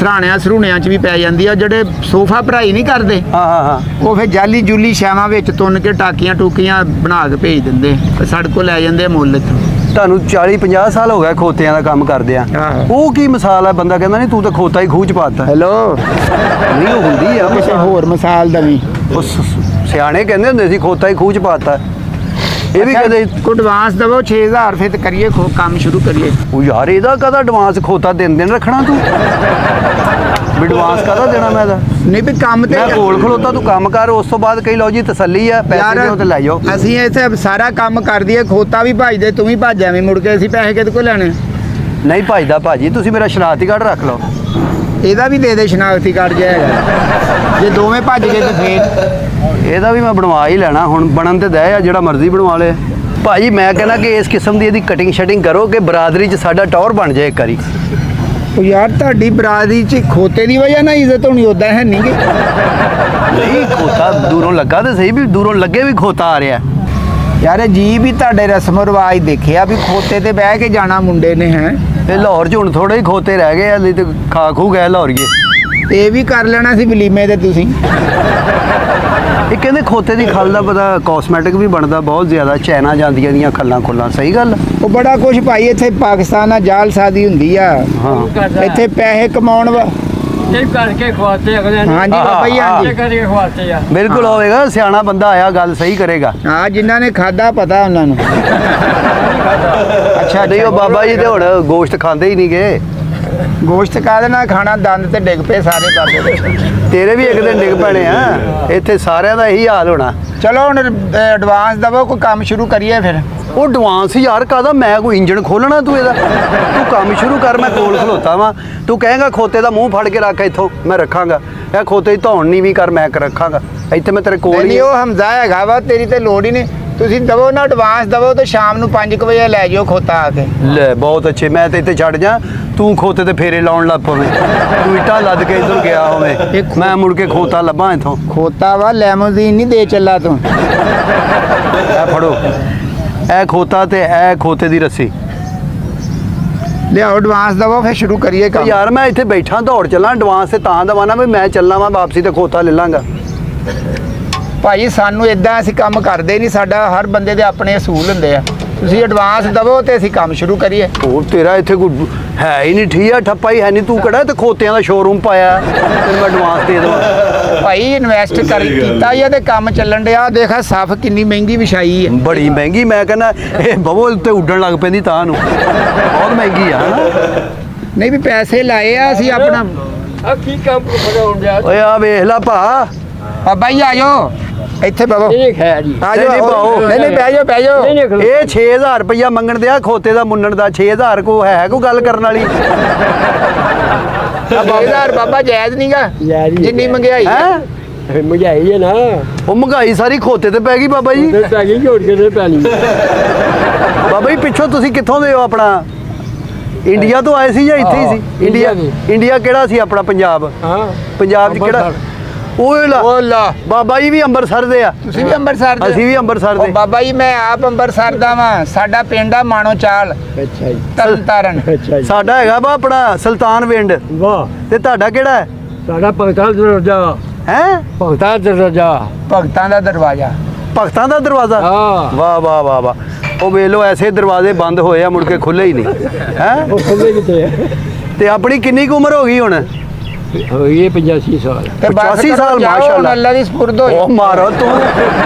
ਸਰਾਣਿਆਂ ਸਰੂਣਿਆਂ 'ਚ ਵੀ ਪੈ ਜਾਂਦੀ ਆ ਜਿਹੜੇ ਸੋਫਾ ਭਰਾਈ ਨਹੀਂ ਕਰਦੇ ਹਾਂ ਹਾਂ ਹਾਂ। ਉਹ ਫਿਰ ਜਾਲੀ ਜੂਲੀ ਛਾਵਾਂ ਵਿੱਚ ਤੁੰਨ ਕੇ ਟਾਕੀਆਂ ਟੂਕੀਆਂ ਬਣਾ ਕੇ ਭੇਜ ਦਿੰਦੇ ਤੇ ਸਾਡੇ ਕੋਲ ਲੈ ਜਾਂਦੇ ਆ ਮੁੱਲ ਇੱਥੋਂ। ਤੁਹਾਨੂੰ 40 50 ਸਾਲ ਹੋ ਗਏ ਖੋਤਿਆਂ ਦਾ ਕੰਮ ਕਰਦੇ ਆ। ਉਹ ਕੀ ਮਿਸਾਲ ਆ ਬੰਦਾ ਕਹਿੰਦਾ ਨਹੀਂ ਤੂੰ ਤਾਂ ਖੋਤਾ ਹੀ ਖੂਹ ਚ ਪਾਤਾ ਹੈਲੋ ਨਹੀਂ ਉਹ ਹੁੰਦੀ ਆ। ਕਿਸੇ ਹੋਰ ਮਿਸਾਲ ਦਵੀ ਉਹ ਸਿਆਣੇ ਕਹਿੰਦੇ ਹੁੰਦੇ ਸੀ ਖੋਤਾ ਹੀ ਖੂਹ ਚ ਪਾਤਾ ਇਹ ਵੀ ਕਦੇ ਕੋ ਐਡਵਾਂਸ ਦਵੋ 6000 ਫਿਰ ਕਰੀਏ ਖੋ ਕੰਮ ਸ਼ੁਰੂ ਕਰੀਏ। ਉਹ ਯਾਰ ਇਹਦਾ ਕਦਾ ਐਡਵਾਂਸ ਖੋਤਾ ਦਿਨ ਦਿਨ ਰੱਖਣਾ ਤੂੰ? ਐਡਵਾਂਸ ਕਦਾ ਦੇਣਾ ਮੈਂ ਇਹਦਾ? ਨਹੀਂ ਵੀ ਕੰਮ ਤੇ ਮੈਂ ਕੋਲ ਖਲੋਤਾ ਤੂੰ ਕੰਮ ਕਰ ਉਸ ਤੋਂ ਬਾਅਦ ਕਈ ਲਓ ਜੀ ਤਸੱਲੀ ਆ ਪੈਸੇ ਦਿਓ ਤੇ ਲੈ ਜਾਓ। ਅਸੀਂ ਇੱਥੇ ਸਾਰਾ ਕੰਮ ਕਰ ਦਈਏ ਖੋਤਾ ਵੀ ਭਜਦੇ ਤੂੰ ਵੀ ਭੱਜ ਐਵੇਂ ਮੁੜ ਕੇ ਅਸੀਂ ਪੈਸੇ ਕਿਹਦੇ ਕੋਲ ਲੈਣੇ? ਨਹੀਂ ਭਾਈਦਾ ਭਾਜੀ ਤੁਸੀਂ ਮੇਰਾ ਸ਼ਨਾਖਤੀ ਕਾਰਡ ਰੱਖ ਲਓ। ਇਹਦਾ ਵੀ ਦੇ ਦੇ ਸ਼ਨਾਖਤੀ ਕਾਰਡ ਜਾਏਗਾ ਜੇ ਦੋਵੇਂ ਭੱਜ ਗਏ ਤੇ ਫੇਰ। ਇਹਦਾ ਵੀ ਮੈਂ ਬਣਵਾ ਹੀ ਲੈਣਾ ਹੁਣ ਬਣਨ ਤੇ ਦਇਆ ਆ ਜਿਹੜਾ ਮਰਜ਼ੀ ਬਣਵਾ ਲੇ। ਭਾਈ ਮੈਂ ਕਹਿੰਦਾ ਕਿ ਇਸ ਕਿਸਮ ਦੀ ਇਹਦੀ ਕਟਿੰਗ ਸ਼ਟਿੰਗ ਕਰੋ ਕਿ ਬਰਾਦਰੀ 'ਚ ਸਾਡਾ ਟੌਰ ਬਣ ਜਾਏ ਇੱਕ ਵਾਰੀ। ਉਹ ਯਾਰ ਤੁਹਾਡੀ ਬਰਾਦਰੀ 'ਚ ਖੋਤੇ ਦੀ ਵਜ੍ਹਾ ਨਾਲ ਇੱਜ਼ਤ ਹੋਣੀ ਉਦਾਂ ਹੈ ਨਹੀਂ ਗੀ। ਨਹੀਂ ਖੋਤਾ ਦੂਰੋਂ ਲੱਗਾ ਤੇ ਸਹੀ ਵੀ ਦੂਰੋਂ ਲੱਗੇ ਵੀ ਖੋਤਾ ਆ ਰਿਹਾ। ਯਾਰ ਜੀ ਵੀ ਤੁਹਾਡੇ ਰਸਮ ਰਿਵਾਜ ਦੇਖਿਆ ਵੀ ਖੋਤੇ ਤੇ ਬਹਿ ਕੇ ਜਾਣਾ ਮੁੰਡੇ ਨੇ ਹੈ? ਇਹ ਲਾਹੌਰ 'ਚ ਹੁਣ ਥੋੜੇ ਹੀ ਖੋਤੇ ਰਹਿ ਗਏ ਆ ਨਹੀਂ ਤੇ ਖਾ ਖੂ ਗਏ ਲਾਹੌਰੀਏ। ਤੇ ਇਹ ਵੀ ਕਰ ਲੈਣਾ ਸੀ ਵਲੀਮੇ ਤੇ ਤੁਸੀਂ? ਇਹ ਕਹਿੰਦੇ ਖੋਤੇ ਦੀ ਖੱਲ ਦਾ ਪਤਾ ਕਾਸਮੈਟਿਕ ਵੀ ਬਣਦਾ ਬਹੁਤ ਜ਼ਿਆਦਾ ਚੈਨਾ ਜਾਂਦੀਆਂ ਦੀਆਂ ਖੱਲਾਂ ਖੁੱਲਾਂ ਸਹੀ ਗੱਲ? ਉਹ ਬੜਾ ਕੁਝ ਭਾਈ ਇੱਥੇ ਪਾਕਿਸਤਾਨ ਨਾਲ ਜਾਲਸਾਜ਼ੀ ਹੁੰਦੀ ਆ। ਹਾਂ। ਇੱਥੇ ਪੈਸੇ ਕਮਾਉਣ ਵਾ। ਇਹ ਕਰਕੇ ਖਵਾਤੇ ਅਗਲੇ ਨੇ। ਹਾਂਜੀ ਬਾਬਾ ਜੀ ਇਹ ਹਾਂਜੀ। ਕਰਕੇ ਖਵਾਤੇ ਆ। ਬਿਲਕੁਲ ਹੋਵੇਗਾ ਸਿਆਣਾ ਬੰਦਾ ਆਇਆ ਗੱਲ ਸਹੀ ਕਰੇਗਾ। ਹਾਂ ਜਿਨ੍ਹਾਂ ਨੇ ਖਾਦਾ ਪਤਾ ਉਹਨਾਂ ਨੂੰ। ਅੱਛਾ ਨਹੀਂ ਉਹ ਬਾਬਾ ਜੀ ਤੇ ਹੁਣ ਗੋਸ਼ਤ ਖਾਂਦੇ ਹੀ ਨਹੀਂ ਗਏ ਗੋਸ਼ਤ ਕਾਹਦੇ ਨਾਲ ਖਾਣਾ? ਦੰਦ ਤੇ ਡਿੱਗ ਪਏ ਸਾਰੇ ਬਾਬੇ ਦੇ ਤੇਰੇ ਵੀ ਇੱਕ ਦਿਨ ਡਿੱਗ ਪੈਣੇ ਆ। ਇੱਥੇ ਸਾਰਿਆਂ ਦਾ ਇਹੀ ਹਾਲ ਹੋਣਾ। ਚਲੋ ਹੁਣ ਐਡਵਾਂਸ ਦਵੋ ਕੋਈ ਕੰਮ ਸ਼ੁਰੂ ਕਰੀਏ ਫਿਰ। ਉਹ ਐਡਵਾਂਸ ਯਾਰ ਕਾਦਾ ਮੈਂ ਕੋਈ ਇੰਜਣ ਖੋਲਣਾ ਤੂੰ ਇਹਦਾ? ਤੂੰ ਕੰਮ ਸ਼ੁਰੂ ਕਰ ਮੈਂ ਕੋਲ ਖਲੋਤਾ ਵਾਂ। ਤੂੰ ਕਹੇਗਾ ਖੋਤੇ ਦਾ ਮੂੰਹ ਫੜ ਕੇ ਰੱਖ ਇੱਥੋਂ ਮੈਂ ਰੱਖਾਂਗਾ। ਇਹ ਖੋਤੇ ਦੀ ਧੌਣ ਨਹੀਂ ਵੀ ਕਰ ਮੈਂ ਕਰ ਰੱਖਾਂਗਾ। ਇੱਥੇ ਮੈਂ ਤੇਰੇ ਕੋਲ ਹੀ ਨਹੀਂ, ਉਹ ਹਮਜ਼ਾ ਹੈਗਾ ਵਾ ਤੇਰੀ ਤੇ ਲੋੜ ਹੀ ਨਹੀਂ। ਤੁਸੀਂ ਦਵੋ ਨਾ ਐਡਵਾਂਸ ਦਵੋ ਤੇ ਸ਼ਾਮ ਨੂੰ 5 ਵਜੇ ਲੈ ਜਿਓ ਖੋਤਾ ਆ ਕੇ। ਲੈ ਬਹੁਤ ਅੱਛੇ। ਮੈਂ ਤੇ ਇੱਥੇ ਛੱਡ ਜਾ ਤੂੰ ਖੋਤੇ ਤੇ ਫੇਰੇ ਲਾਉਣ ਲੱਗ ਪਵੇਂ। ਤੂੰ ਇੱਟਾਂ ਲੱਦ ਕੇ ਇੱਧਰ ਗਿਆ ਹੋਵੇਂ। ਮੈਂ ਮੁੜ ਕੇ ਖੋਤਾ ਲੱਭਾਂ ਇੱਥੋਂ। ਖੋਤਾ ਵਾ ਲੈਮੋਜ਼ੀਨ ਨਹੀਂ ਦੇ ਚੱਲਾ ਤੂੰ। ਇਹ ਫੜੋ। ਇਹ ਖੋਤਾ ਤੇ ਇਹ ਖੋਤੇ ਦੀ ਰੱਸੀ। ਲਿਆਓ ਐਡਵਾਂਸ ਦਵੋ ਫਿਰ ਸ਼ੁਰੂ ਕਰੀਏ ਕੰਮ। ਯਾਰ ਮੈਂ ਇੱਥੇ ਬੈਠਾ ਦੌੜ ਚੱਲਾਂ ਐਡਵਾਂਸ ਤੇ ਤਾਂ ਦਵਾਨਾ ਵੀ ਮੈਂ ਚੱਲਣਾ ਵਾਂ ਵਾਪਸੀ ਤੇ ਖੋਤਾ ਲੈ ਲਾਂਗਾ। ਭਾਈ ਸਾਨੂੰ ਇਦਾਂ ਅਸੀਂ ਕੰਮ ਕਰਦੇ ਨਹੀਂ ਸਾਡਾ ਹਰ ਬੰਦੇ ਦੇ ਆਪਣੇ ਅਸੂਲ ਹੁੰਦੇ ਆ। ਤੁਸੀਂ ਐਡਵਾਂਸ ਦਵੋ ਤੇ ਅਸੀਂ ਕੰਮ ਸ਼ੁਰੂ ਕਰੀਏ। ਹੋਰ ਤੇਰਾ ਇੱਥੇ ਕੋਈ ਹੈ ਹੀ ਨਹੀਂ ਠੀਆ ਠੱਪਾ ਹੀ ਹੈ ਨਹੀਂ ਤੂੰ ਕਿਹੜਾ ਤੇ ਖੋਤਿਆਂ ਦਾ ਸ਼ੋਰੂਮ ਪਾਇਆ? ਤੈਨੂੰ ਮੈਂ ਐਡਵਾਂਸ ਦੇ ਦਵਾਂ। ਭਾਈ ਇਨਵੈਸਟ ਕਰ ਕੀਤਾ ਜਾਂ ਤੇ ਕੰਮ ਚੱਲਣ ਡਿਆ। ਦੇਖਾ ਸਫ ਕਿੰਨੀ ਮਹਿੰਗੀ ਵਿਛਾਈ ਹੈ ਬੜੀ ਮਹਿੰਗੀ ਮੈਂ ਕਹਿੰਦਾ ਇਹ ਬਬੋ ਉੱਤੇ ਉੱਡਣ ਲੱਗ ਪੈਂਦੀ ਤਾਂ ਨੂੰ। ਬਹੁਤ ਮਹਿੰਗੀ ਆ ਨਹੀਂ ਵੀ ਪੈਸੇ ਲਾਏ ਆ ਅਸੀਂ ਆਪਣਾ ਆ ਕੀ ਕੰਮ ਬਣਾਉਣ ਜਾ ਓਏ ਆ ਵੇਖ ਲਾ ਭਾ। ਬਾਬਾ ਜੀ ਆ ਜਾਓ। ਇੱਥੇ ਬਵੋ ਇਹ ਖੈਰ ਜੀ। ਆ ਨਹੀਂ, ਜਾਓ ਨਹੀਂ। ਨਹੀਂ ਨਹੀਂ ਬਹਿ ਜਾਓ ਬਹਿ ਜਾਓ। ਨਹੀਂ ਨਹੀਂ ਇਹ 6000 ਰੁਪਇਆ ਮੰਗਣ ਦਿਆ ਖੋਤੇ ਦਾ ਮੁੰਨਣ ਦਾ। 6000 ਕੋ ਹੈ ਕੋਈ ਗੱਲ ਕਰਨ ਵਾਲੀ? ਹਜ਼ਾਰ ਬਾਬਾ ਜਾਇਜ਼ ਨਹੀਂਗਾ ਜਾਇਜ਼ ਨੀ ਜਿੰਨੀ ਮਹਿੰਗਾਈ ਹੈ? ਹੈ ਮਜਾਈ ਹੈ ਨਾ। ਉਹ ਮਹਿੰਗਾਈ ਸਾਰੀ ਖੋਤੇ ਤੇ ਪੈ ਗਈ ਬਾਬਾ ਜੀ। ਤੇ ਪੈ ਗਈ ਝੋੜ ਕੇ ਤੇ ਪੈਣੀ ਬਾਬਾ ਜੀ ਪਿੱਛੋਂ ਤੁਸੀਂ ਕਿੱਥੋਂ ਦੇ ਹੋ ਆਪਣਾ? ਇੰਡੀਆ ਤੋਂ ਆਏ ਸੀ ਜਾਂ ਇੱਥੇ ਹੀ ਸੀ? ਇੰਡੀਆ ਇੰਡੀਆ ਇੰਡੀਆ ਕਿਹੜਾ ਸੀ ਆਪਣਾ ਪੰਜਾਬ? ਹਾਂ। ਪੰਜਾਬ 'ਚ ਕਿਹੜਾ? ਅੰਮ੍ਰਿਤਸਰ। ਓਏ ਲਾ। ਉਹ ਲਾ। ਬਾਬਾ ਜੀ ਵੀ ਅੰਮ੍ਰਿਤਸਰ ਦੇ ਆ। ਤੁਸੀਂ ਵੀ ਅੰਮ੍ਰਿਤਸਰ ਦੇ? ਅਸੀਂ ਵੀ ਅੰਮ੍ਰਿਤਸਰ ਦੇ। ਬਾਬਾ ਜੀ ਮੈਂ ਆਪ ਅੰਮ੍ਰਿਤਸਰ ਦਾ ਵਾਂ। ਸਾਡਾ ਪਿੰਡ ਆ ਮਾਣੋ ਚਾਲ। ਅੱਛਾ ਜੀ। ਤਰਨ ਤਾਰਨ ਅੱਛਾ ਜੀ। ਸਾਡਾ ਹੈਗਾ ਵਾ ਆਪਣਾ ਸੁਲਤਾਨ ਵਿੰਡ ਵਾਹ। ਤੇ ਤੁਹਾਡਾ ਕਿਹੜਾ ਹੈ? ਸਾਡਾ ਭਗਤਾਂ ਦਾ ਦਰਵਾਜ਼ਾ। ਹੈ? ਭਗਤਾਂ ਦਾ ਦਰਵਾਜ਼ਾ। ਭਗਤਾਂ ਦਾ ਦਰਵਾਜ਼ਾ। ਭਗਤਾਂ ਦਾ ਦਰਵਾਜ਼ਾ? ਹਾਂ। ਵਾਹ ਵਾਹ ਵਾਹ ਵਾਹ। ਉਹ ਵੇਖ ਲਓ ਐਸੇ ਦਰਵਾਜ਼ੇ ਬੰਦ ਹੋਏ ਆ ਮੁੜ ਕੇ ਖੁੱਲੇ ਹੀ ਨਹੀਂ। ਹੈ? ਉਹ ਖੁੱਲੇ ਕਿਤੇ ਤੇ ਆਪਣੀ ਕਿੰਨੀ ਕੁ ਉਮਰ ਹੋ ਗਈ ਹੁਣ? ਇਹ 85 ਸਾਲ। ਤੇ ਬਸ 85 ਕਰੋ, ਸਾਲ, ਜਾਓ, ਮਾਸ਼ਾਅੱਲਾ। ਅੱਲਾ ਦੀ ਸਪੁਰਦ ਹੋ ਉਹ ਮਾਰੋ ਤੂੰ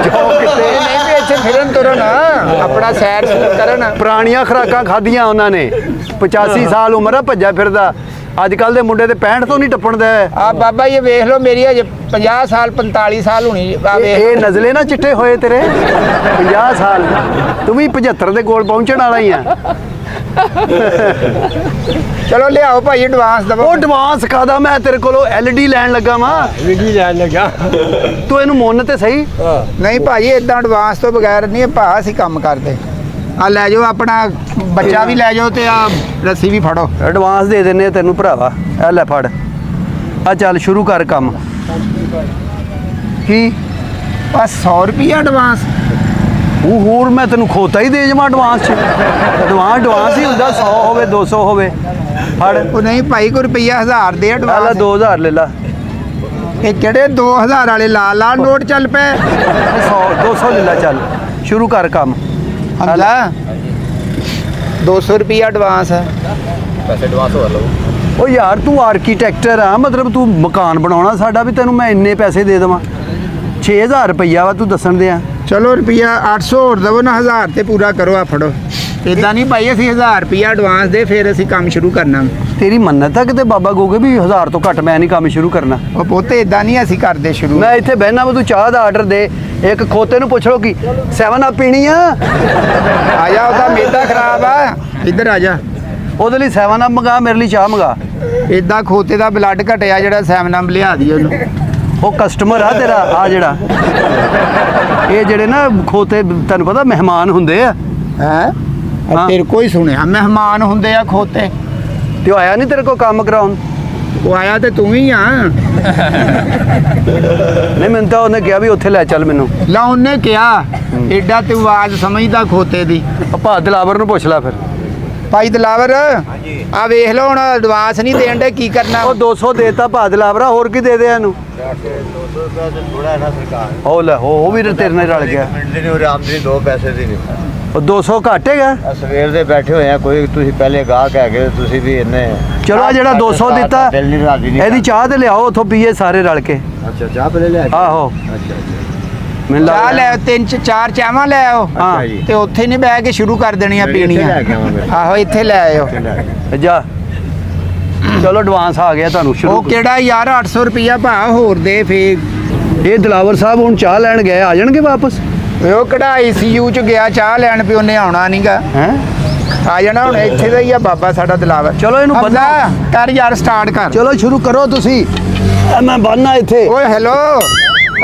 ਜੋ ਕਿਤੇ। ਇਹ ਨਹੀਂ ਵੀ ਇੱਥੇ ਫਿਰਨ ਤੁਰਨ ਆਪਣਾ ਸੈਰ ਸੂਰ ਕਰਨ ਪੁਰਾਣੀਆਂ ਖਰਾਕਾਂ ਖਾਧੀਆਂ ਉਹਨਾਂ ਨੇ। 85 ਸਾਲ ਉਮਰ ਆ ਭੱਜਾ ਫਿਰਦਾ। ਅੱਜ ਕੱਲ ਦੇ ਮੁੰਡੇ ਤੇ 65 ਤੋਂ ਨਹੀਂ ਟੱਪਣ ਦੇ ਆ ਬਾਬਾ ਇਹ ਵੇਖ ਲਓ ਮੇਰੀ ਅਜੇ 50 ਸਾਲ 45 ਸਾਲ ਹੋਣੀ ਆ ਇਹ ਵੇਖ ਇਹ ਨਜ਼ਲੇ ਨਾ ਚਿੱਟੇ ਹੋਏ ਤੇਰੇ। 50 ਸਾਲ। ਤੂੰ ਵੀ 75 ਦੇ ਕੋਲ ਪਹੁੰਚਣ ਵਾਲਾ ਹੀ ਆ। ਚਲੋ ਲਿਆਓ ਭਾਈ ਐਡਵਾਂਸ ਦਵੋ। ਉਹ ਐਡਵਾਂਸ ਕਾਦਾ ਮੈਂ ਤੇਰੇ ਕੋਲੋਂ ਐਲਡੀ ਲੈਣ ਲੱਗਾ ਵਾਂ। ਵਿਧੀ ਲੈਣ ਲੱਗਾ। ਤੂੰ ਇਹਨੂੰ ਮੁੰਨ ਤੇ ਸਹੀ? ਨਹੀਂ ਭਾਜੀ ਇਦਾਂ ਐਡਵਾਂਸ ਤੋਂ ਬਗੈਰ ਨਹੀਂ ਭਾ ਅਸੀਂ ਕੰਮ ਕਰਦੇ। ਆ ਲੈ ਜਾਓ ਆਪਣਾ ਬੱਚਾ ਵੀ ਲੈ ਜਾਓ ਤੇ ਆ ਰੱਸੀ ਵੀ ਫੜੋ। ਐਡਵਾਂਸ ਦੇ ਦਿੰਨੇ ਆ ਤੈਨੂੰ ਭਰਾਵਾ। ਇਹ ਲੈ ਫੜ। ਆ ਚੱਲ ਸ਼ੁਰੂ ਕਰ ਕੰਮ। ਕੀ? ਬਸ 100 ਰੁਪਿਆ ਐਡਵਾਂਸ ਉਹ ਹੋਰ ਮੈਂ ਤੈਨੂੰ ਖੋਤਾ ਹੀ ਦੇ ਜਾਵਾਂ ਐਡਵਾਂਸ ਚ। ਐਡਵਾਂਸ ਐਡਵਾਂਸ ਹੀ ਹੁੰਦਾ 100 ਹੋਵੇ 200 ਹੋਵੇ। ਫੜ। ਉਹ ਨਹੀਂ ਭਾਈ ਕੋਈ ਰੁਪਿਆ 1000 ਦੇ ਲੈ ਐਡਵਾਂਸ 2000 ਲੈ ਲਾ। ਇਹ ਕਿਹੜੇ 2000 ਵਾਲੇ ਲਾਲ ਲਾਲ ਨੋਟ ਚੱਲ ਪਏ 100 200 ਲੈ ਲਾ ਚੱਲ। ਸ਼ੁਰੂ ਕਰ ਕੰਮ। ਹਮਲਾ। 200 ਰੁਪਿਆ ਐਡਵਾਂਸ ਹੈ ਉਹ ਯਾਰ ਤੂੰ ਆਰਕੀਟੈਕਚਰ ਆ ਮਤਲਬ ਤੂੰ ਮਕਾਨ ਬਣਾਉਣਾ ਸਾਡਾ ਵੀ ਤੈਨੂੰ ਮੈਂ ਇੰਨੇ ਪੈਸੇ ਦੇ ਦੇਵਾਂ। 6000 ਰੁਪਈਆ ਵਾ ਤੂੰ ਦੱਸਣ ਦੇ ਆ ਚਲੋ ਰੁਪਿਆ 800 ਹੋਰ ਦਵੋ ਨਾ 1000 ਤੇ ਪੂਰਾ ਕਰੋ ਆ ਫੜੋ। ਇਦਾਂ ਨਹੀਂ ਭਾਈ ਅਸੀਂ 1000 ਰੁਪਿਆ ਐਡਵਾਂਸ ਦੇ ਫਿਰ ਅਸੀਂ ਕੰਮ ਸ਼ੁਰੂ ਕਰਨਾ। ਤੇਰੀ ਮੰਨਤ ਆ ਕਿਤੇ ਬਾਬਾ ਗੋਗੇ ਵੀ 1000 ਤੋਂ ਘੱਟ ਮੈਂ ਨਹੀਂ ਕੰਮ ਸ਼ੁਰੂ ਕਰਨਾ। ਉਹ ਪੁੱਤੇ ਇਦਾਂ ਨਹੀਂ ਅਸੀਂ ਕਰਦੇ ਸ਼ੁਰੂ। ਮੈਂ ਇੱਥੇ ਬਹਿਣਾ ਵਾ ਤੂੰ ਚਾਹ ਦਾ ਆਰਡਰ ਦੇ। ਇੱਕ ਖੋਤੇ ਨੂੰ ਪੁੱਛ ਲੋ ਕੀ 7 ਅਪ ਪੀਣੀ ਆ? ਆ ਜਾ ਉਹਦਾ ਮੇਦਾ ਖਰਾਬ ਆ। ਇੱਧਰ ਆ ਜਾ। ਉਹਦੇ ਲਈ 7 ਅਪ ਮੰਗਾ ਮੇਰੇ ਲਈ ਚਾਹ ਮੰਗਾ। ਇਦਾਂ ਖੋਤੇ ਦਾ ਬਲੱਡ ਘਟਿਆ ਜਿਹੜਾ ਸੈਮਨਮ ਲਿਆ ਦੀ ਉਹਨੂੰ। ਉਹ ਕਸਟਮਰ ਆ ਤੇਰਾ ਆ ਜਿਹੜਾ। ਇਹ ਜਿਹੜੇ ਨਾ ਖੋਤੇ ਤੁਹਾਨੂੰ ਪਤਾ ਮਹਿਮਾਨ ਹੁੰਦੇ ਆ। ਹੈ? ਹਾਂ। ਤੇਰੇ ਕੋਈ ਸੁਣਿਆ? ਮਹਿਮਾਨ ਹੁੰਦੇ ਆ ਖੋਤੇ। ਤੇ ਉਹ ਆਇਆ ਨਹੀਂ ਤੇਰੇ ਕੋਲ ਕੰਮ ਕਰਾਉਣ? ਉਹ ਆਇਆ ਤੇ ਤੂੰ ਹੀ ਆ। ਨਹੀਂ ਮੈਨੂੰ ਤਾਂ ਉਹਨੇ ਕਿਹਾ ਵੀ ਉੱਥੇ ਲੈ ਚੱਲ ਮੈਨੂੰ। ਲਾ ਉਹਨੇ ਕਿਹਾ ਐਡਾ ਤੂੰ ਆਵਾਜ਼ ਸਮਝਦਾ ਖੋਤੇ ਦੀ। ਭਾ ਦਿਲਾਵਰ ਨੂੰ ਪੁੱਛ ਲੈ ਫਿਰ। ਭਾਈ ਦਲਾਵਰ ਆ ਵੇਖ ਲਓ ਹੁਣ ਐਡਵਾਂਸ ਨਹੀਂ ਦੇਣ ਦੇ ਕੀ ਕਰਨਾ? ਉਹ 200 ਦੇਤਾ ਭਾ ਦਿਲਾਵਰਾ ਹੋਰ ਕੀ ਦੇ ਦੇ ਇਹਨੂੰ? ਥੋੜਾ ਹੈ ਨਾ ਸਰਕਾਰ ਉਹ ਲੈ ਉਹ ਉਹ ਵੀ ਤੇਰੇ ਨਾਲ ਰਲ ਗਿਆ। ਮਿੰਟ ਦੀ ਨਹੀਂ ਉਹ ਆਮਦਨੀ ਦੋ ਪੈਸੇ ਦੀ ਨਹੀਂ। ਉਹ 200 ਘੱਟ ਹੈਗਾ। ਸਵੇਰ ਦੇ ਬੈਠੇ ਹੋਏ ਆ ਕੋਈ ਤੁਸੀਂ ਪਹਿਲੇ ਗਾਹਕ ਹੈਗੇ ਤੁਸੀਂ ਵੀ ਇੰਨੇ ਚਲੋ ਆ ਜਿਹੜਾ 200 ਦਿੱਤਾ ਇਹਦੀ ਚਾਹ ਤੇ ਲਿਆਓ ਉਥੋਂ ਪੀਏ ਸਾਰੇ ਰਲ ਕੇ। ਅੱਛਾ ਚਾਹ ਪਹਿਲੇ ਲੈ ਆਹੋ। ਅੱਛਾ ਅੱਛਾ। ਮੈਨੂੰ ਚਾਹ ਲੈ ਆਓ, ਤਿੰਨ ਚ ਚਾਰ ਚਾਹਾਂ ਲੈ ਆਓ। ਹਾਂ ਜੀ। ਤੇ ਉੱਥੇ ਨਹੀਂ ਬਹਿ ਕੇ ਸ਼ੁਰੂ ਕਰ ਦੇਣੀਆਂ ਇੱਥੇ ਪੀਣੀਆਂ। ਲੈ ਕੇ ਆਵਾਂਗੇ। ਆਹੋ ਇੱਥੇ ਲੈ ਆਇਓ। ਜਾ। ਚਲੋ ਐਡਵਾਂਸ ਆ ਗਿਆ ਤੁਹਾਨੂੰ ਸ਼ੁਰੂ ਉਹ ਕਿਹੜਾ ਯਾਰ 800 ਰੁਪਿਆ ਭਾ ਹੋਰ ਦੇ ਫੇਰ। ਇਹ ਦਿਲਾਵਰ ਸਾਹਿਬ ਹੁਣ ਚਾਹ ਲੈਣ ਗਏ ਆ ਜਾਣਗੇ ਵਾਪਸ? ਉਹ ਕਿਹੜਾ ਆਈਸੀਯੂ ਚ ਗਿਆ ਚਾਹ ਲੈਣ ਪਿਓ ਨੇ ਆਉਣਾ ਨਹੀਂਗਾ ਹੈ? ਆ ਜਾਣਾ ਹੁਣ ਇੱਥੇ ਦਾ ਹੀ ਆ ਬਾਬਾ ਸਾਡਾ ਦਲਾਵਰ। ਚਲੋ ਇਹਨੂੰ ਹਮਜ਼ਾ, ਕਰ ਯਾਰ ਸਟਾਰਟ ਕਰ। ਚਲੋ ਸ਼ੁਰੂ ਕਰੋ ਤੁਸੀਂ। ਮੈਂ ਬੰਨਾ ਇੱਥੇ। ਓਏ ਹੈਲੋ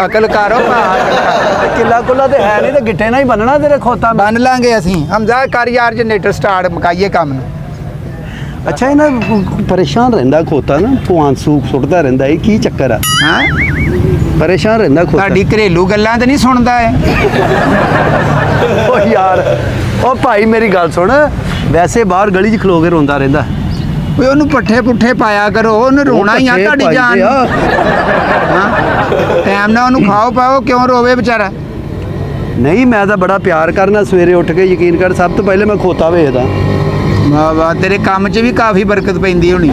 ਅਕਲ ਕਰੋ ਭਾ। ਕਿੱਲਾ ਕੁੱਲਾ ਤੇ ਹੈ ਨਹੀਂ ਤੇ ਗਿੱਟੇ ਨਾਲ ਹੀ ਬੰਨਣਾ ਤੇਰੇ ਖੋਤਾ ਬੰਨ ਲਾਂਗੇ ਅਸੀਂ। ਹਮਜ਼ਾ ਕਰ ਯਾਰ ਜਨਰੇਟਰ ਸਟਾਰਟ ਮੁਕਾਈਏ ਕੰਮ ਨੂੰ। ਅੱਛਾ ਇਹ ਨਾ ਪਰੇਸ਼ਾਨ ਰਹਿੰਦਾ ਖੋਤਾ ਨਾ ਪੁਆਨ ਸੂਪ ਸੁੱਟਦਾ ਰਹਿੰਦਾ ਇਹ ਕੀ ਚੱਕਰ ਆ? ਹਾਂ? ਪਰੇਸ਼ਾਨ ਰਹਿੰਦਾ ਖੋਤਾ। ਤੁਹਾਡੀ ਘਰੇਲੂ ਗੱਲਾਂ ਤੇ ਨਹੀਂ ਸੁਣਦਾ ਏ ਓ ਯਾਰ ਓ ਭਾਈ ਮੇਰੀ ਗੱਲ ਸੁਣ। ਵੈਸੇ ਬਾਹਰ ਗਲੀ 'ਚ ਖਲੋ ਕੇ ਰੋਂਦਾ ਰਹਿੰਦਾ। ਓਏ ਉਹਨੂੰ ਪੱਠੇ ਪੁੱਠੇ ਪਾਇਆ ਕਰੋ ਉਹਨੂੰ ਰੋਣਾ ਹੀ ਆ ਤੁਹਾਡੀ ਜਾਨ। ਨੂੰ। ਆ। ਹਾਂ ਟਾਈਮ ਨਾਲ ਉਹਨੂੰ ਖਾਓ ਪਾਓ ਕਿਉਂ ਰੋਵੇ ਵਿਚਾਰਾ? ਨਹੀਂ ਮੈਂ ਤਾਂ ਬੜਾ ਪਿਆਰ ਕਰਨਾ ਸਵੇਰੇ ਉੱਠ ਕੇ ਯਕੀਨ ਕਰ ਸਭ ਤੋਂ ਪਹਿਲੇ ਮੈਂ ਖੋਤਾ ਵੇਖਦਾ। ਵਾਹ ਵਾਹ ਤੇਰੇ ਕੰਮ 'ਚ ਵੀ ਕਾਫੀ ਬਰਕਤ ਪੈਂਦੀ ਹੋਣੀ।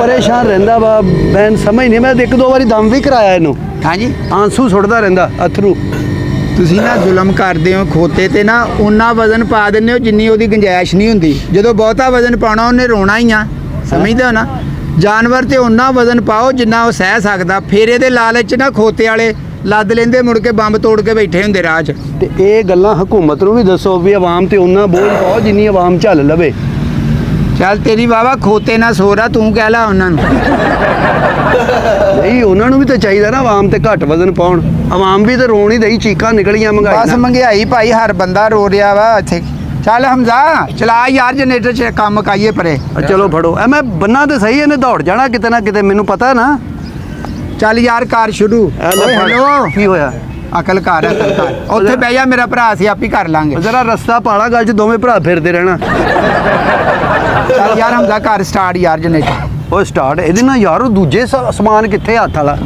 ਪਰੇਸ਼ਾਨ ਰਹਿੰਦਾ ਵਾ ਮੈਂ ਸਮਝ ਨਹੀਂ। ਮੈਂ ਇੱਕ ਦੋ ਵਾਰੀ ਦਮ ਵੀ ਕਰਾਇਆ ਇਹਨੂੰ। ਹਾਂਜੀ। ਆਂਸੂ ਸੁੱਟਦਾ ਰਹਿੰਦਾ ਅਥਰੂ। ਤੁਸੀਂ ਨਾ ਜ਼ੁਲਮ ਕਰਦੇ ਹੋ ਖੋਤੇ ਤੇ ਨਾ ਉਨਾ ਵਜ਼ਨ ਪਾ ਦਿੰਦੇ ਹੋ ਜਿੰਨੀ ਉਹਦੀ ਗੁੰਜਾਇਸ਼ ਨਹੀਂ ਹੁੰਦੀ। ਜਦੋਂ ਬਹੁਤਾ ਵਜ਼ਨ ਪਾਉਣਾ, ਉਹਨੇ ਰੋਣਾ ਹੀ ਆ। ਸਮਝਦੇ ਹੋ ਨਾ? ਜਾਨਵਰ ਤੇ ਉਨਾ ਵਜ਼ਨ ਪਾਓ ਜਿੰਨਾ ਉਹ ਸਹਿ ਸਕਦਾ। ਫੇਰੇ ਦੇ ਲਾਲਚ ਨਾ ਖੋਤੇ ਵਾਲੇ ਲੱਦ ਲੈਂਦੇ, ਮੁੜ ਕੇ ਬੰਬ ਤੋੜ ਕੇ ਬੈਠੇ ਹੁੰਦੇ ਰਾਹ 'ਚ। ਤੇ ਇਹ ਗੱਲਾਂ ਹਕੂਮਤ ਨੂੰ ਵੀ ਦੱਸੋ ਵੀ ਆਵਾਮ ਤੇ ਉਹਨਾਂ ਬੋਝ ਪਾਓ ਜਿੰਨੀ ਆਵਾਮ ਝੱਲ ਲਵੇ। ਚੱਲ ਤੇਰੀ ਵਾਵਾ ਖੋਤੇ ਨਾ ਸੋਰਾ ਤੂੰ ਕਹਿ ਲਾ ਉਹਨਾਂ ਨੂੰ। ਨਹੀਂ ਉਹਨਾਂ ਨੂੰ ਵੀ ਤਾਂ ਚਾਹੀਦਾ ਨਾ ਆਵਾਮ ਤੇ ਘੱਟ ਵਜ਼ਨ ਪਾਉਣ। ਆਵਾਮ ਵੀ ਤੇ ਰੋਣ ਹੀ ਦਈ ਚੀਕਾਂ ਨਿਕਲੀਆਂ ਮਹਿੰਗਾਈ ਬਸ ਮੰਗਿਆਈ ਭਾਈ ਹਰ ਬੰਦਾ ਰੋ ਰਿਹਾ ਵਾ ਇੱਥੇ। ਚੱਲ ਹਮਜ਼ਾ ਚਲਾ ਯਾਰ ਜਨਰੇਟਰ 'ਚ ਕੰਮ ਕਾਈਏ ਪਰੇ। ਚਲੋ ਫੜੋ। ਐ ਮੈਂ ਬੰਨਾ ਤੇ ਸਹੀ ਇਹਨੇ ਦੌੜ ਜਾਣਾ ਕਿਤੇ ਨਾ ਕਿਤੇ ਮੈਨੂੰ ਪਤਾ ਨਾ। ਚੱਲ ਯਾਰ ਕਾਰ ਸ਼ੁਰੂ। ਹੈਲੋ। ਕੀ ਹੋਇਆ? ਅਕਲ ਕਰ ਅਕਲ ਕਰ। ਉੱਥੇ ਬਹਿ ਜਾ ਮੇਰਾ ਭਰਾ ਸੀ ਆਪੀ ਕਰ ਲਾਂਗੇ। ਜਰਾ ਰਸਤਾ ਪਾਲਾ ਗੱਲ ਚ ਦੋਵੇਂ ਭਰਾ ਫਿਰਦੇ ਰਹਿਣਾ। ਚੱਲ ਯਾਰ ਹਮਜ਼ਾ ਘਰ ਸਟਾਰਟ ਯਾਰ ਜਨਰੇਟਰ ਓ ਸਟਾਰਟ ਇਹਦੇ ਨਾਲ ਯਾਰ ਉਹ ਦੂਜੇ ਸ- ਸਮਾਨ ਕਿੱਥੇ ਹੱਥ ਵਾਲਾ?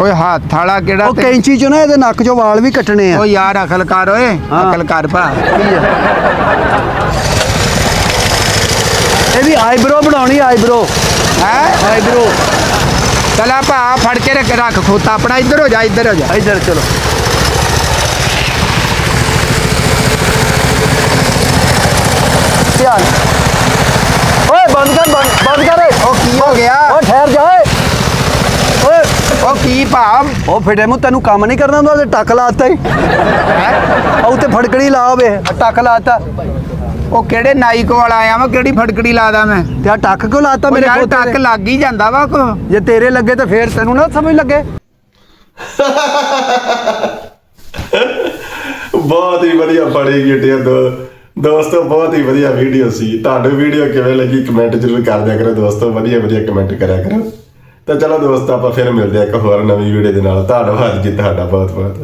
ਓਏ ਹੱਥ ਵਾਲਾ ਕਿਹੜਾ ਉਹ ਤੇ ਕੈਂਚੀ ਚੋਂ ਨਾ ਇਹਦੇ ਨੱਕ ਚੋਂ ਵਾਲ ਵੀ ਕੱਟਣੇ ਆ। ਓ ਯਾਰ ਅਕਲ ਕਰ ਓਏ ਹਾਂ। ਅਕਲ ਕਰ ਭਾ। ਆ? ਇਹ ਵੀ ਆਈਬ੍ਰੋ ਬਣਾਉਣੀ ਆਈਬ੍ਰੋ ਹੈ? ਆਈਬ੍ਰੋ ਚਲਾ ਭਾ ਫੜ ਕੇ ਰੱਖ ਰੱਖ ਖੋਤਾ ਆਪਣਾ ਇੱਧਰ ਹੋ ਜਾ ਇੱਧਰ ਹੋ ਜਾ। ਇੱਧਰ ਚਲੋ। ਧਿਆਨ। ਬੰਦ ਕਰ ਬੰਦ ਬੰਦ ਕਰ। ਉਹ ਕੀ ਹੋ ਗਿਆ? ਓ ਠਹਿਰ ਜਾ ਓਏ। ਓਏ। ਉਹ ਕੀ ਭਾ ਉਹ ਫਿਟੇ ਮੂੰ ਤੈਨੂੰ ਕੰਮ ਨਹੀਂ ਕਰਨਾ ਹੁੰਦਾ ਤੇ ਟੱਕ ਲਾਤਾ ਹੀ? ਉਹ ਤੇ ਫੜਕੜੀ ਲਾ ਵੇ। ਟੱਕ ਲਾਤਾ। ਉਹ ਕਿਹੜੇ ਨਾਈ ਕੋਲ ਆਇਆ ਵਾ ਕਿਹੜੀ ਫਟਕੜੀ ਲਾਦਾ ਮੈਂ? ਤੇ ਆ ਟੱਕ ਕਿਉਂ ਲਾਤਾ ਮੇਰੇ ਖੋਤੇ ਟੱਕ? ਲੱਗ ਹੀ ਜਾਂਦਾ ਵਾ ਕੋ। ਜੇ ਤੇਰੇ ਲੱਗੇ ਤਾਂ ਫੇਰ ਤੈਨੂੰ ਨਾ ਸਮਝ ਲੱਗੇ। ਬਹੁਤ ਹੀ ਵਧੀਆ ਫੜੀ ਗਿੱਟਿਆ ਦੋ। ਦੋਸਤੋ, ਬਹੁਤ ਹੀ ਵਧੀਆ ਵੀਡੀਓ ਸੀ। ਤੁਹਾਨੂੰ ਵੀਡੀਓ ਕਿਵੇਂ ਲੱਗੀ ਕਮੈਂਟ ਜ਼ਰੂਰ ਕਰ ਦਿਆ ਕਰੋ। ਦੋਸਤੋ, ਵਧੀਆ ਵਧੀਆ ਕਮੈਂਟ ਕਰਿਆ ਕਰੋ। ਤਾਂ ਚਲੋ ਦੋਸਤੋ, ਆਪਾਂ ਫਿਰ ਮਿਲਦੇ ਆ ਇੱਕ ਹੋਰ ਨਵੀਂ ਵੀਡੀਓ ਦੇ ਨਾਲ। ਧੰਨਵਾਦ ਜੀ ਤੁਹਾਡਾ ਬਹੁਤ ਬਹੁਤ